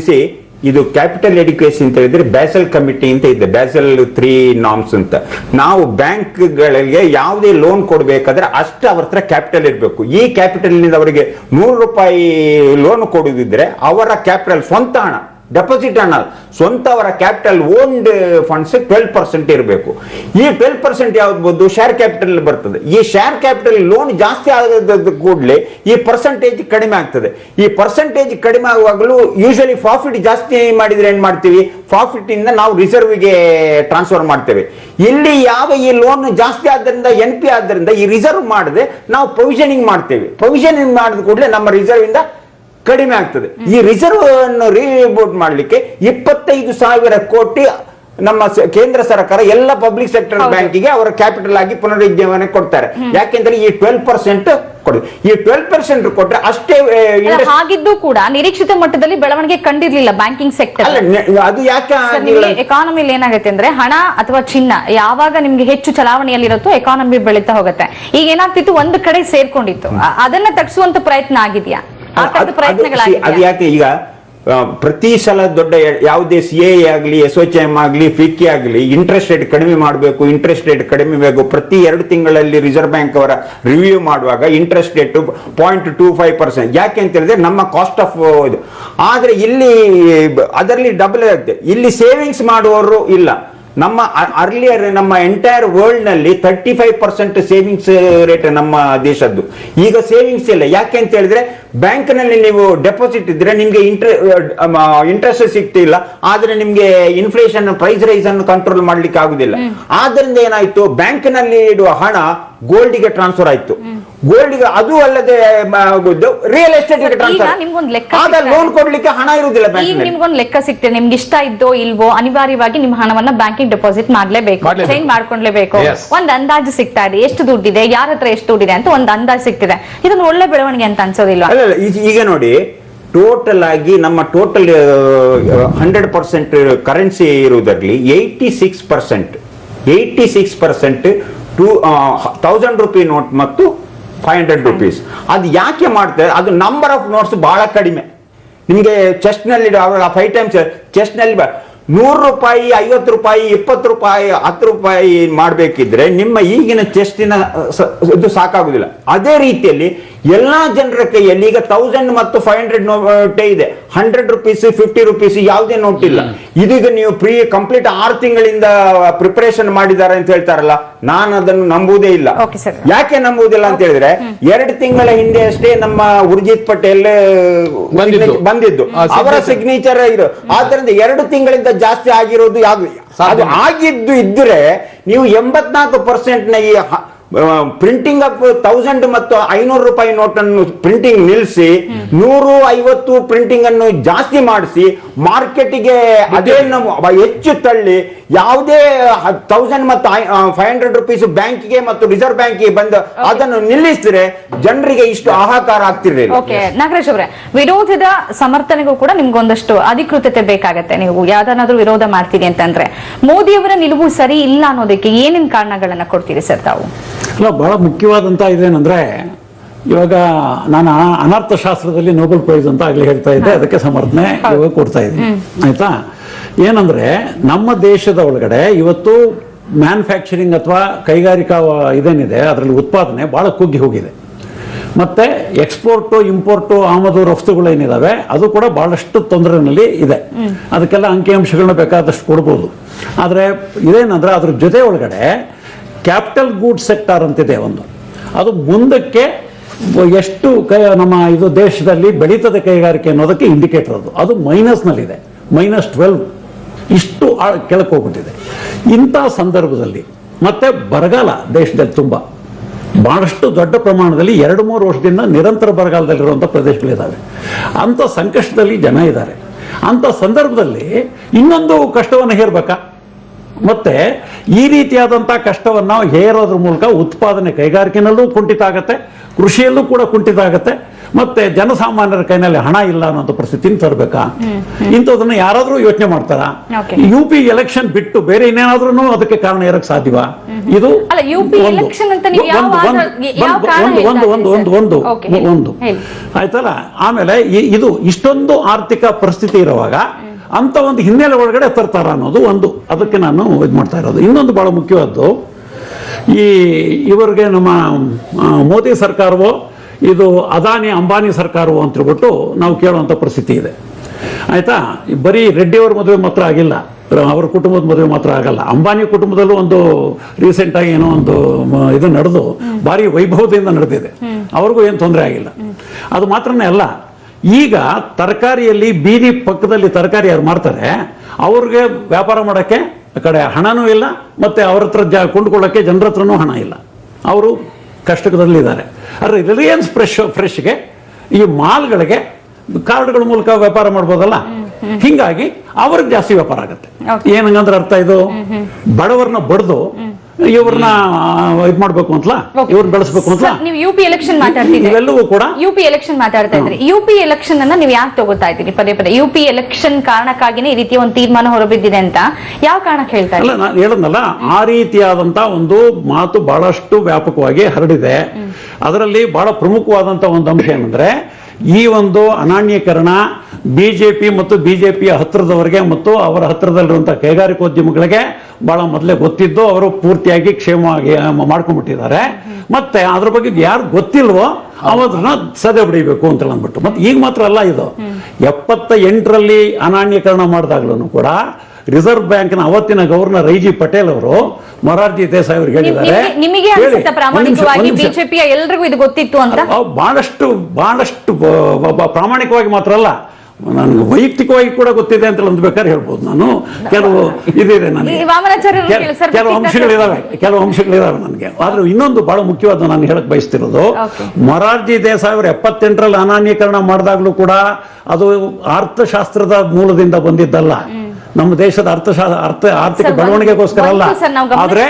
ಸಿ ಇದು ಕ್ಯಾಪಿಟಲ್ ಎಡ್ಯುಕೇಶನ್ ಅಂತ ಹೇಳಿದ್ರೆ ಬ್ಯಾಸಲ್ ಕಮಿಟಿ ಅಂತ ಇದೆ. ಬ್ಯಾಸಲ್ ತ್ರೀ ನಾಮ್ಸ್ ಅಂತ. ನಾವು ಬ್ಯಾಂಕ್ಗಳಿಗೆ ಯಾವುದೇ ಲೋನ್ ಕೊಡಬೇಕಾದ್ರೆ ಅಷ್ಟು ಅವ್ರ ಹತ್ರ ಕ್ಯಾಪಿಟಲ್ ಇರಬೇಕು. ಈ ಕ್ಯಾಪಿಟಲ್ನಿಂದ ಅವರಿಗೆ ನೂರು ರೂಪಾಯಿ ಲೋನ್ ಕೊಡುದಿದ್ರೆ ಅವರ ಕ್ಯಾಪಿಟಲ್ ಸ್ವಂತ ಹಣ. ಡೆಪಾಸಿಟ್ ಅನ್ನಲ್ಲ. ಸ್ವಂತ ಅವರ capital owned funds twelve percent ಇರಬೇಕು. ಈ ಟ್ವೆಲ್ ಪರ್ಸೆಂಟ್ ಯಾವ್ದು ಶೇರ್ ಕ್ಯಾಪಿಟಲ್ ಬರ್ತದೆ. ಈ ಶೇರ್ ಕ್ಯಾಪಿಟಲ್ ಲೋನ್ ಜಾಸ್ತಿ ಆಗದ ಕೂಡಲೇ ಈ ಪರ್ಸೆಂಟೇಜ್ ಕಡಿಮೆ ಆಗ್ತದೆ. ಈ ಪರ್ಸೆಂಟೇಜ್ ಕಡಿಮೆ ಆಗುವಾಗಲೂ ಯೂಶಲಿ ಪ್ರಾಫಿಟ್ ಜಾಸ್ತಿ ಮಾಡಿದ್ರೆ ಏನ್ ಮಾಡ್ತೀವಿ? ಪ್ರಾಫಿಟ್ ಇಂದ ನಾವು ರಿಸರ್ವ್ಗೆ ಟ್ರಾನ್ಸ್ಫರ್ ಮಾಡ್ತೇವೆ. ಇಲ್ಲಿ ಯಾವ ಈ ಲೋನ್ ಜಾಸ್ತಿ ಆದ್ದರಿಂದ ಎನ್ ಪಿ ಆದ್ದರಿಂದ ಈ ರಿಸರ್ವ್ ಮಾಡದೆ ನಾವು ಪ್ರೊವಿಷನಿಂಗ್ ಮಾಡ್ತೇವೆ. ಪ್ರೊವಿಷನಿಂಗ್ ಮಾಡಿದ ಕೂಡಲೇ ನಮ್ಮ ರಿಸರ್ವ್ ಇಂದ ಕಡಿಮೆ ಆಗ್ತದೆ. ಈ ರಿಸರ್ವ್ ಅನ್ನು ರೀಬೋಟ್ ಮಾಡಲಿಕ್ಕೆ ಇಪ್ಪತ್ತೈದು ಸಾವಿರ ಕೋಟಿ ನಮ್ಮ ಕೇಂದ್ರ ಸರ್ಕಾರ ಎಲ್ಲ ಪಬ್ಲಿಕ್ ಸೆಕ್ಟರ್ ಬ್ಯಾಂಕಿಗೆ ಅವರ ಕ್ಯಾಪಿಟಲ್ ಆಗಿ ಪುನರುಜ್ಜೀವನ ಕೊಡ್ತಾರೆ. ಯಾಕೆಂದ್ರೆ ಈ ಟ್ವೆಲ್ ಪರ್ಸೆಂಟ್ ಕೊಡುದು ಈ ಟ್ವೆಲ್ ಪರ್ಸೆಂಟ್ ಕೊಟ್ರೆ ಅಷ್ಟೇ ಆಗಿದ್ದು ಹಾಗಿದ್ದು ಕೂಡ ನಿರೀಕ್ಷಿತ ಮಟ್ಟದಲ್ಲಿ ಬೆಳವಣಿಗೆ ಕಂಡಿರ್ಲಿಲ್ಲ ಬ್ಯಾಂಕಿಂಗ್ ಸೆಕ್ಟರ್ ಅದು ಯಾಕೆ ಎಕಾನಮಿ ಎಕಾನಮಿಲಿ ಏನಾಗುತ್ತೆ ಅಂದ್ರೆ ಹಣ ಅಥವಾ ಚಿನ್ನ ಯಾವಾಗ ನಿಮ್ಗೆ ಹೆಚ್ಚು ಚಲಾವಣೆಯಲ್ಲಿರುತ್ತೋ ಎಕಾನಮಿ ಬೆಳೀತಾ ಹೋಗುತ್ತೆ. ಈಗ ಏನಾಗ್ತಿತ್ತು? ಒಂದು ಕಡೆ ಸೇರ್ಕೊಂಡಿತ್ತು. ಅದನ್ನ ತಗ್ಸುವಂತ ಪ್ರಯತ್ನ ಆಗಿದ್ಯಾ? ಅದು- ಯಾಕೆ ಈಗ ಪ್ರತಿ ಸಲ ದೊಡ್ಡ ಯಾವುದೇ ಸಿ ಎ ಆಗಲಿ ಎಸ್ ಎಚ್ ಎಂ ಆಗಲಿ ಫಿಕ್ಕಿ ಆಗಲಿ ಇಂಟ್ರೆಸ್ಟ್ ರೇಟ್ ಕಡಿಮೆ ಮಾಡಬೇಕು ಇಂಟ್ರೆಸ್ಟ್ ರೇಟ್ ಕಡಿಮೆ ಬೇಕು ಪ್ರತಿ ಎರಡು ತಿಂಗಳಲ್ಲಿ ರಿಸರ್ವ್ ಬ್ಯಾಂಕ್ ಅವರ ರಿವ್ಯೂ ಮಾಡುವಾಗ interest rate point two five percent ಯಾಕೆ ಅಂತ ಹೇಳಿದ್ರೆ ನಮ್ಮ ಕಾಸ್ಟ್ ಆಫ್ ಇದು. ಆದರೆ ಇಲ್ಲಿ ಅದರಲ್ಲಿ ಡಬಲ್ ಆಗುತ್ತೆ. ಇಲ್ಲಿ ಸೇವಿಂಗ್ಸ್ ಮಾಡುವವರು ಇಲ್ಲ. ನಮ್ಮ ಅರ್ಲಿಯರ್ ನಮ್ಮ entire ವರ್ಲ್ಡ್ನಲ್ಲಿ thirty five percent savings rate ನಮ್ಮ ದೇಶದ್ದು. ಈಗ ಸೇವಿಂಗ್ಸ್ ಇಲ್ಲ. ಯಾಕೆ ಅಂತ ಹೇಳಿದ್ರೆ ಬ್ಯಾಂಕ್ನಲ್ಲಿ ನೀವು ಡೆಪಾಸಿಟ್ ಇದ್ರೆ ನಿಮ್ಗೆ ಇಂಟ್ರೆಸ್ಟ್ ಸಿಗ್ತಿಲ್ಲ. ಆದ್ರೆ ನಿಮ್ಗೆ ಇನ್ಫ್ಲೇಷನ್ ಪ್ರೈಸ್ ರೈಸ್ ಅನ್ನು ಕಂಟ್ರೋಲ್ ಮಾಡ್ಲಿಕ್ಕೆ ಆಗುದಿಲ್ಲ. ಆದ್ರಿಂದ ಏನಾಯ್ತು? ಬ್ಯಾಂಕ್ನಲ್ಲಿ ಇಡುವ ಹಣ ಗೋಲ್ಡ್ಗೆ ಟ್ರಾನ್ಸ್ಫರ್ ಆಯ್ತು. ಗೋಲ್ಡ್ಗೆ ಅದು ಅಲ್ಲದೆ ರಿಯಲ್ ಎಸ್ಟೇಟ್ ನಿಮ್ಗೊಂದು ಲೆಕ್ಕ ಆಗ ಲೋನ್ ಕೊಡ್ಲಿಕ್ಕೆ ಹಣ ಇರುವುದಿಲ್ಲ ಈಗ ನಿಮ್ಗೊಂದು ಲೆಕ್ಕ ಸಿಗ್ತದೆ. ನಿಮ್ಗೆ ಇಷ್ಟ ಇದ್ದೋ ಇಲ್ವೋ ಅನಿವಾರ್ಯವಾಗಿ ನಿಮ್ಮ ಹಣವನ್ನ ಬ್ಯಾಂಕಿಂಗ್ ಡೆಪಾಸಿಟ್ ಮಾಡ್ಲೇಬೇಕು. ಚೇಂಜ್ ಮಾಡ್ಕೊಂಡ್ಲೇಬೇಕು. Yes. ಒಂದ್ ಅಂದಾಜು ಸಿಗ್ತಾ ಇದೆ. ಎಷ್ಟು ದುಡ್ಡಿದೆ ಯಾರ ಹತ್ರ ಎಷ್ಟು ದುಡ್ಡಿದೆ ಅಂತ ಒಂದ್ ಅಂದಾಜು ಸಿಗ್ತಿದೆ. ಇದೊಂದು ಒಳ್ಳೆ ಬೆಳವಣಿಗೆ ಅಂತ ಅನ್ಸೋದಿಲ್ಲ ಈಗ ನೋಡಿ ಟೋಟಲ್ ಆಗಿ ನಮ್ಮ total hundred percent currency ಇರುವುದರಲ್ಲಿ eighty six percent eighty six percent two thousand rupee note ಮತ್ತು ಫೈವ್ ಹಂಡ್ರೆಡ್ ರುಪೀಸ್ ಅದು ಯಾಕೆ ಮಾಡ್ತಾರೆ ಅದು ನಂಬರ್ ಆಫ್ ನೋಟ್ಸ್ ಬಹಳ ಕಡಿಮೆ. ನಿಮಗೆ ಚೆಸ್ಟ್ನಲ್ಲಿ ಫೈವ್ ಟೈಮ್ಸ್ ಚೆಸ್ಟ್ನಲ್ಲಿ ಬ- ನೂರು ರೂಪಾಯಿ, ಐವತ್ತು ರೂಪಾಯಿ, ಇಪ್ಪತ್ತು ರೂಪಾಯಿ, ಹತ್ತು ರೂಪಾಯಿ ಮಾಡಬೇಕಿದ್ರೆ ನಿಮ್ಮ ಈಗಿನ ಚೆಸ್ಟಿನ ಇದು ಸಾಕಾಗುದಿಲ್ಲ. ಅದೇ ರೀತಿಯಲ್ಲಿ ಎಲ್ಲಾ ಜನರ ಕೈಯಲ್ಲಿ ಈಗ ತೌಸಂಡ್ ಮತ್ತು ಫೈವ್ ಹಂಡ್ರೆಡ್ ನೋಟೇ ಇದೆ. ಹಂಡ್ರೆಡ್ ರುಪೀಸ್ ಫಿಫ್ಟಿ ರುಪೀಸ್ ಯಾವುದೇ ನೋಟ್ ಇಲ್ಲ. ಇದೀಗ ನೀವು ಪ್ರೀ ಕಂಪ್ಲೀಟ್ ಆರು ತಿಂಗಳಿಂದ ಪ್ರಿಪರೇಷನ್ ಮಾಡಿದ್ದಾರೆ ಅಂತ ಹೇಳ್ತಾರಲ್ಲ ನಾನು ಅದನ್ನು ನಂಬುವುದೇ ಇಲ್ಲ. ಯಾಕೆ ನಂಬುವುದಿಲ್ಲ ಅಂತ ಹೇಳಿದ್ರೆ ಎರಡು ತಿಂಗಳ ಹಿಂದೆ ಅಷ್ಟೇ ನಮ್ಮ ಉರ್ಜಿತ್ ಪಟೇಲ್ ಬಂದಿದ್ದು. ಬಂದಿದ್ದು. ಅವರ ಸಿಗ್ನೇಚರ್ ಇರೋ ಆದ್ರಿಂದ ಎರಡು ತಿಂಗಳಿಂದ ಜಾಸ್ತಿ ಆಗಿರೋದು ಯಾವ್ದು? ಅದು ಆಗಿದ್ದು ಇದ್ರೆ ನೀವು ಎಂಬತ್ನಾಲ್ಕು ಪರ್ಸೆಂಟ್ನ ಈ ಪ್ರಿಂಟಿಂಗ್ ಅಪ್ ತೌಸಂಡ್ ಮತ್ತು ಐನೂರು ರೂಪಾಯಿ ನೋಟ್ ಅನ್ನು ಪ್ರಿಂಟಿಂಗ್ ನಿಲ್ಸಿ ನೂರು ಐವತ್ತು ಪ್ರಿಂಟಿಂಗ್ ಅನ್ನು ಜಾಸ್ತಿ ಮಾಡಿಸಿ ಮಾರ್ಕೆಟ್ಗೆ ಅದೇ ಹೆಚ್ಚು ತಳ್ಳಿ ಯಾವುದೇ ತೌಸಂಡ್ ಮತ್ತು ಫೈವ್ ಹಂಡ್ರೆಡ್ ರುಪೀಸ್ ಬ್ಯಾಂಕಿಗೆ ಮತ್ತು ರಿಸರ್ವ್ ಬ್ಯಾಂಕಿಗೆ ಬಂದು ಅದನ್ನು ನಿಲ್ಲಿಸಿದ್ರೆ ಜನರಿಗೆ ಇಷ್ಟು ಆಹಾಕಾರ ಆಗ್ತಿರ್ಲಿ ಓಕೆ ನಾಗರಾಜ್ ಅವರೇ ವಿರೋಧದ ಸಮರ್ಥನೆಗೂ ಕೂಡ ನಿಮ್ಗೊಂದಷ್ಟು ಅಧಿಕೃತತೆ ಬೇಕಾಗತ್ತೆ. ನೀವು ಯಾವ್ದನ್ನಾದ್ರೂ ವಿರೋಧ ಮಾಡ್ತೀರಿ ಅಂತಂದ್ರೆ ಮೋದಿಯವರ ನಿಲುವು ಸರಿ ಇಲ್ಲ ಅನ್ನೋದಕ್ಕೆ ಏನೇನ್ ಕಾರಣಗಳನ್ನ ಕೊಡ್ತೀರಿ ಸರ್ ತಾವು? ಅಲ್ಲ ಬಹಳ ಮುಖ್ಯವಾದಂತ ಇದೇನಂದ್ರೆ ಇವಾಗ ನಾನು ಅನರ್ಥಶಾಸ್ತ್ರದಲ್ಲಿ ನೋಬೆಲ್ ಪ್ರೈಸ್ ಅಂತ ಆಗಲಿ ಹೇಳ್ತಾ ಇದ್ದೆ ಅದಕ್ಕೆ ಸಮರ್ಥನೆ ಇವಾಗ ಕೊಡ್ತಾ ಇದ್ದೀನಿ. ಆಯ್ತಾ? ಏನಂದ್ರೆ ನಮ್ಮ ದೇಶದ ಒಳಗಡೆ ಇವತ್ತು ಮ್ಯಾನುಫ್ಯಾಕ್ಚರಿಂಗ್ ಅಥವಾ ಕೈಗಾರಿಕಾ ಇದೇನಿದೆ ಅದರಲ್ಲಿ ಉತ್ಪಾದನೆ ಭಾಳ ಕುಗ್ಗಿ ಹೋಗಿದೆ. ಮತ್ತೆ ಎಕ್ಸ್ಪೋರ್ಟು ಇಂಪೋರ್ಟು ಆಮದು ರಫ್ತುಗಳೇನಿದಾವೆ ಅದು ಕೂಡ ಭಾಳಷ್ಟು ತೊಂದರೆನಲ್ಲಿ ಇದೆ. ಅದಕ್ಕೆಲ್ಲ ಅಂಕಿಅಂಶಗಳನ್ನ ಬೇಕಾದಷ್ಟು ಕೊಡ್ಬೋದು. ಆದರೆ ಇದೇನಂದ್ರೆ ಅದ್ರ ಜೊತೆ ಒಳಗಡೆ ಕ್ಯಾಪಿಟಲ್ ಗೂಡ್ ಸೆಕ್ಟರ್ ಅಂತಿದೆ ಒಂದು. ಅದು ಮುಂದಕ್ಕೆ ಎಷ್ಟು ಕೈ, ನಮ್ಮ ಇದು ದೇಶದಲ್ಲಿ ಬೆಳೀತದೆ ಕೈಗಾರಿಕೆ ಅನ್ನೋದಕ್ಕೆ ಇಂಡಿಕೇಟರ್ ಅದು. ಅದು ಮೈನಸ್ನಲ್ಲಿದೆ ಮೈನಸ್ ಟ್ವೆಲ್ವ್ ಇಷ್ಟು ಕೆಳಕ್ಕೆ ಹೋಗ್ಬಿಟ್ಟಿದೆ. ಇಂಥ ಸಂದರ್ಭದಲ್ಲಿ ಮತ್ತೆ ಬರಗಾಲ ದೇಶದಲ್ಲಿ ತುಂಬ. ಬಹಳಷ್ಟು ದೊಡ್ಡ ಪ್ರಮಾಣದಲ್ಲಿ ಎರಡು ಮೂರು ವರ್ಷದಿಂದ ನಿರಂತರ ಬರಗಾಲದಲ್ಲಿರುವಂಥ ಪ್ರದೇಶಗಳಿದ್ದಾವೆ ಅಂಥ ಸಂಕಷ್ಟದಲ್ಲಿ ಜನ ಇದ್ದಾರೆ. ಅಂಥ ಸಂದರ್ಭದಲ್ಲಿ ಇನ್ನೊಂದು ಕಷ್ಟವನ್ನು ಹೇರ್ಬೇಕಾ? ಮತ್ತೆ ಈ ರೀತಿಯಾದಂಥ ಕಷ್ಟವನ್ನು ಹೇರೋದ್ರ ಮೂಲಕ ಉತ್ಪಾದನೆ ಕೈಗಾರಿಕೆನಲ್ಲೂ ಕುಂಠಿತ ಆಗತ್ತೆ ಕೃಷಿಯಲ್ಲೂ ಕೂಡ ಕುಂಠಿತ ಆಗತ್ತೆ ಮತ್ತೆ ಜನಸಾಮಾನ್ಯರ ಕೈನಲ್ಲಿ ಹಣ ಇಲ್ಲ ಅನ್ನೋ ಪರಿಸ್ಥಿತಿ ತರಬೇಕಾ? ಇಂಥದನ್ನ ಯಾರಾದ್ರೂ ಯೋಚನೆ ಮಾಡ್ತಾರಾ. ಯು ಪಿ ಎಲೆಕ್ಷನ್ ಬಿಟ್ಟು ಬೇರೆ ಇನ್ನೇನಾದ್ರೂ ಅದಕ್ಕೆ ಕಾರಣ ಇರಕ್ ಸಾಧ್ಯವಾ? ಇದು ಒಂದು- ನೀವು ಒಂದು- ಒಂದು- ಒಂದು- ಒಂದು. ಆಯ್ತಲ್ಲ? ಆಮೇಲೆ ಇದು ಇಷ್ಟೊಂದು ಆರ್ಥಿಕ ಪರಿಸ್ಥಿತಿ ಇರುವಾಗ ಅಂತ ಒಂದು ಹಿನ್ನೆಲೆ ಒಳಗಡೆ ತರ್ತಾರ ಅನ್ನೋದು ಒಂದು. ಅದಕ್ಕೆ ನಾನು ಇದು ಮಾಡ್ತಾ ಇರೋದು. ಇನ್ನೊಂದು ಬಹಳ ಮುಖ್ಯವಾದ್ದು ಈ ಇವರಿಗೆ ನಮ್ಮ ಮೋದಿ ಸರ್ಕಾರವೋ ಇದು ಅದಾನಿ ಅಂಬಾನಿ ಸರ್ಕಾರವೋ ಅಂತ ಹೇಳ್ಬಿಟ್ಟು ನಾವು ಕೇಳುವಂಥ ಪರಿಸ್ಥಿತಿ ಇದೆ. ಆಯ್ತಾ? ಬರೀ ರೆಡ್ಡಿಯವ್ರ ಮದುವೆ ಮಾತ್ರ ಆಗಿಲ್ಲ. ಅವರ ಕುಟುಂಬದ ಮದುವೆ ಮಾತ್ರ ಆಗಲ್ಲ. ಅಂಬಾನಿ ಕುಟುಂಬದಲ್ಲೂ ಒಂದು ರೀಸೆಂಟ್ ಆಗಿ ಏನೋ ಒಂದು ಇದು ನಡೆದು ಭಾರಿ ವೈಭವದಿಂದ ನಡೆದಿದೆ. ಅವ್ರಿಗೂ ಏನು ತೊಂದರೆ ಆಗಿಲ್ಲ. ಅದು ಮಾತ್ರನೇ ಅಲ್ಲ ಈಗ ತರಕಾರಿಯಲ್ಲಿ ಬೀದಿ ಪಕ್ಕದಲ್ಲಿ ತರಕಾರಿ ಯಾರು ಮಾಡ್ತಾರೆ ಅವ್ರಿಗೆ ವ್ಯಾಪಾರ ಮಾಡೋಕ್ಕೆ ಆ ಕಡೆ ಹಣನೂ ಇಲ್ಲ ಮತ್ತೆ ಅವ್ರ ಹತ್ರ ಜ ಕೊಂಡ್ಕೊಳ್ಳೋಕ್ಕೆ ಜನರ ಹತ್ರನೂ ಹಣ ಇಲ್ಲ. ಅವರು ಕಷ್ಟದಲ್ಲಿದ್ದಾರೆ ಆದರೆ ರಿಲಯನ್ಸ್ ಫ್ರೆಶ್ ಫ್ರೆಶ್ಗೆ ಈ ಮಾಲ್ಗಳಿಗೆ ಕಾರ್ಡ್ಗಳ ಮೂಲಕ ವ್ಯಾಪಾರ ಮಾಡ್ಬೋದಲ್ಲ? ಹಿಂಗಾಗಿ ಅವ್ರಿಗೆ ಜಾಸ್ತಿ ವ್ಯಾಪಾರ ಆಗುತ್ತೆ. ಏನಂಗಂದ್ರೆ ಅರ್ಥ ಇದು? ಬಡವರನ್ನ ಬಡ್ದು ಇವ್ರನ್ನ ಇದು ಮಾಡ್ಬೇಕು Okay. ಇವ್ರನ್ನ ಬೆಳೆಸಬೇಕು ಅಂತ ನೀವು ಯು ಪಿ ಎಲೆಕ್ಷನ್ ಮಾತಾಡ್ತೀವಿ ಇವೆಲ್ಲವೂ ಕೂಡ ಯು ಪಿ ಎಲೆಕ್ಷನ್ ಮಾತಾಡ್ತಾ ಇದ್ರಿ. ಯು ಪಿ ಎಲೆಕ್ಷನ್ ಅನ್ನ ನೀವು ಯಾಕೆ ತಗೋತಾ ಇದ್ದೀರಿ? ಪದೇ ಪದೇ ಯು ಪಿ ಎಲೆಕ್ಷನ್ ಕಾರಣಕ್ಕಾಗಿನೇ ಈ ರೀತಿಯ ಒಂದು ತೀರ್ಮಾನ ಹೊರಬಿದ್ದಿದೆ ಅಂತ ಯಾವ ಕಾರಣಕ್ಕೆ ಹೇಳ್ತಾ ಇಲ್ಲ ನಾನು ಹೇಳದ್ನಲ್ಲ ಆ ರೀತಿಯಾದಂತ ಒಂದು ಮಾತು ಬಹಳಷ್ಟು ವ್ಯಾಪಕವಾಗಿ ಹರಡಿದೆ. ಅದರಲ್ಲಿ ಬಹಳ ಪ್ರಮುಖವಾದಂತ ಒಂದು ಅಂಶ ಏನಂದ್ರೆ ಈ ಒಂದು ಅನಾಣ್ಯೀಕರಣ ಪಿ ಮತ್ತು ಬಿ ಜೆ ಪಿಯ ಹತ್ತಿರದವರಿಗೆ ಮತ್ತು ಅವರ ಹತ್ತಿರದಲ್ಲಿರುವಂಥ ಕೈಗಾರಿಕೋದ್ಯಮಗಳಿಗೆ ಬಹಳ ಮೊದಲೇ ಗೊತ್ತಿದ್ದು, ಅವರು ಪೂರ್ತಿಯಾಗಿ ಕ್ಷೇಮವಾಗಿ ಮಾಡ್ಕೊಂಡ್ಬಿಟ್ಟಿದ್ದಾರೆ. ಮತ್ತೆ ಅದ್ರ ಬಗ್ಗೆ ಯಾರು ಗೊತ್ತಿಲ್ವೋ ಅವರನ್ನ ಸದೆ ಬಡಿಬೇಕು ಅಂತ ಅಂದ್ಬಿಟ್ಟು. ಮತ್ತೆ ಈಗ ಮಾತ್ರ ಅಲ್ಲ ಇದು. ಎಪ್ಪತ್ತ ಎಂಟರಲ್ಲಿ ಅನಾಣ್ಯೀಕರಣ ಮಾಡಿದಾಗ್ಲೂ ಕೂಡ ರಿಸರ್ವ್ ಬ್ಯಾಂಕ್ನ ಅವತ್ತಿನ ಗವರ್ನರ್ ಐಜಿ ಜಿ ಪಟೇಲ್ ಅವರು ಮೊರಾರ್ಜಿ ದೇಸಾಯಿ ಅವರು ಹೇಳಿದ್ದಾರೆ. ಬಹಳಷ್ಟು ಬಹಳಷ್ಟು ಪ್ರಾಮಾಣಿಕವಾಗಿ ಮಾತ್ರ ಅಲ್ಲ. ನನಗೆ ವೈಯಕ್ತಿಕವಾಗಿ ಕೂಡ ಗೊತ್ತಿದೆ ಅಂತ ಅಂದ್ಬೇಕಾದ್ರೆ ಹೇಳ್ಬೋದು ನಾನು. ಕೆಲವು ಇದಿದೆ ನನಗೆ. ಕೆಲವು ಅಂಶಗಳಿದಾವೆ ಕೆಲವು ಅಂಶಗಳಿದಾವೆ ನನಗೆ. ಆದ್ರೆ ಇನ್ನೊಂದು ಬಹಳ ಮುಖ್ಯವಾದ ನಾನು ಹೇಳಕ್ ಬಯಸ್ತಿರೋದು. ಮೊರಾರ್ಜಿ ದೇಸಾಯಿ ಅವರು ಎಪ್ಪತ್ತೆಂಟರಲ್ಲಿ ಅನಾನ್ಯೀಕರಣ ಮಾಡಿದಾಗ್ಲೂ ಕೂಡ ಅದು ಅರ್ಥಶಾಸ್ತ್ರದ ಮೂಲದಿಂದ ಬಂದಿದ್ದಲ್ಲ. ನಮ್ಮ ದೇಶದ ಅರ್ಥಶಾಸ್ತ್ರ ಅರ್ಥ ಆರ್ಥಿಕ ಬೆಳವಣಿಗೆಗೋಸ್ಕರ ಅಲ್ಲ. ಆದ್ರೆ.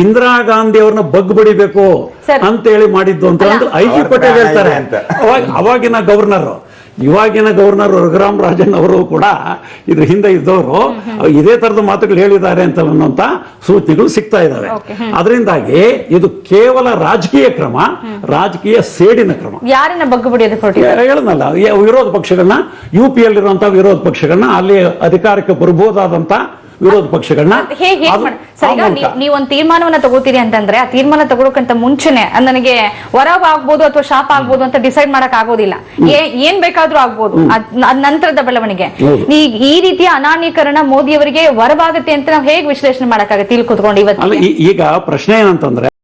ಇಂದಿರಾ ಗಾಂಧಿ ಅವ್ರನ್ನ ಬಗ್ ಬಡಿಬೇಕು ಸರ್. ಅಂತ ಹೇಳಿ ಮಾಡಿದ್ದು ಅಂತ ಐಜಿ ಪಟೇಲ್ ಹೇಳ್ತಾರೆ. ಅಂತ. ಅವಾಗ ಅವಾಗಿನ ಗವರ್ನರ್. ಇವಾಗಿನ ಗವರ್ನರ್ ರಘುರಾಮ್ ರಾಜನ್ ಅವರು ಕೂಡ ಇದ್ರ ಹಿಂದೆ ಇದ್ದವರು. ಇದೇ ತರದ ಮಾತುಗಳು ಹೇಳಿದ್ದಾರೆ ಅಂತ ಅನ್ನುವಂತ ಸೂಚನೆಗಳು ಸಿಗ್ತಾ ಇದಾವೆ. ಅದರಿಂದಾಗಿ ಇದು ಕೇವಲ ರಾಜಕೀಯ ಕ್ರಮ ರಾಜಕೀಯ ಸೇಡಿನ ಕ್ರಮ. ಯಾರನ್ನ ಹೇಳನಲ್ಲ ವಿರೋಧ ಪಕ್ಷಗಳನ್ನ ಯು ಪಿ ಇರುವಂತಹ ವಿರೋಧ ಪಕ್ಷಗಳನ್ನ ಅಲ್ಲಿ ಅಧಿಕಾರಕ್ಕೆ ಬರ್ಬೋದಾದಂತ ವಿರೋಧ ಪಕ್ಷಗಳನ್ನ? ಹೇಗೆ ಹೇಗೆ ಸರ್ ಈಗ ಆ ಮೂಲಕ. ನೀ- ನೀವು ಒಂದು ತೀರ್ಮಾನವನ್ನ ತಗೋತೀರಿ ಅಂತಂದ್ರೆ ಆ ತೀರ್ಮಾನ ತಗೊಳಕಂತ ಮುಂಚೆನೆ ನನಗೆ ವರವ್ ಆಗ್ಬೋದು ಅಥವಾ ಶಾಪ ಆಗ್ಬೋದು ಅಂತ ಡಿಸೈಡ್ ಮಾಡಕ್ ಆಗೋದಿಲ್ಲ. ಏನ್ ಬೇಕಾದ್ರೂ ಆಗ್ಬೋದು. ನಂತರದ ಬೆಳವಣಿಗೆ. ಈ ರೀತಿಯ ಮೋದಿ ಮೋದಿಯವರಿಗೆ ವರವಾಗುತ್ತೆ ಅಂತ ನಾವು ಹೇಗೆ ವಿಶ್ಲೇಷಣೆ ಮಾಡಕ್ಕಾಗತ್ತೆ? ಇಲ್ಲಿ ಕುತ್ಕೊಂಡು ಇವತ್ತು ಈಗ ಪ್ರಶ್ನೆ ಏನಂತಂದ್ರೆ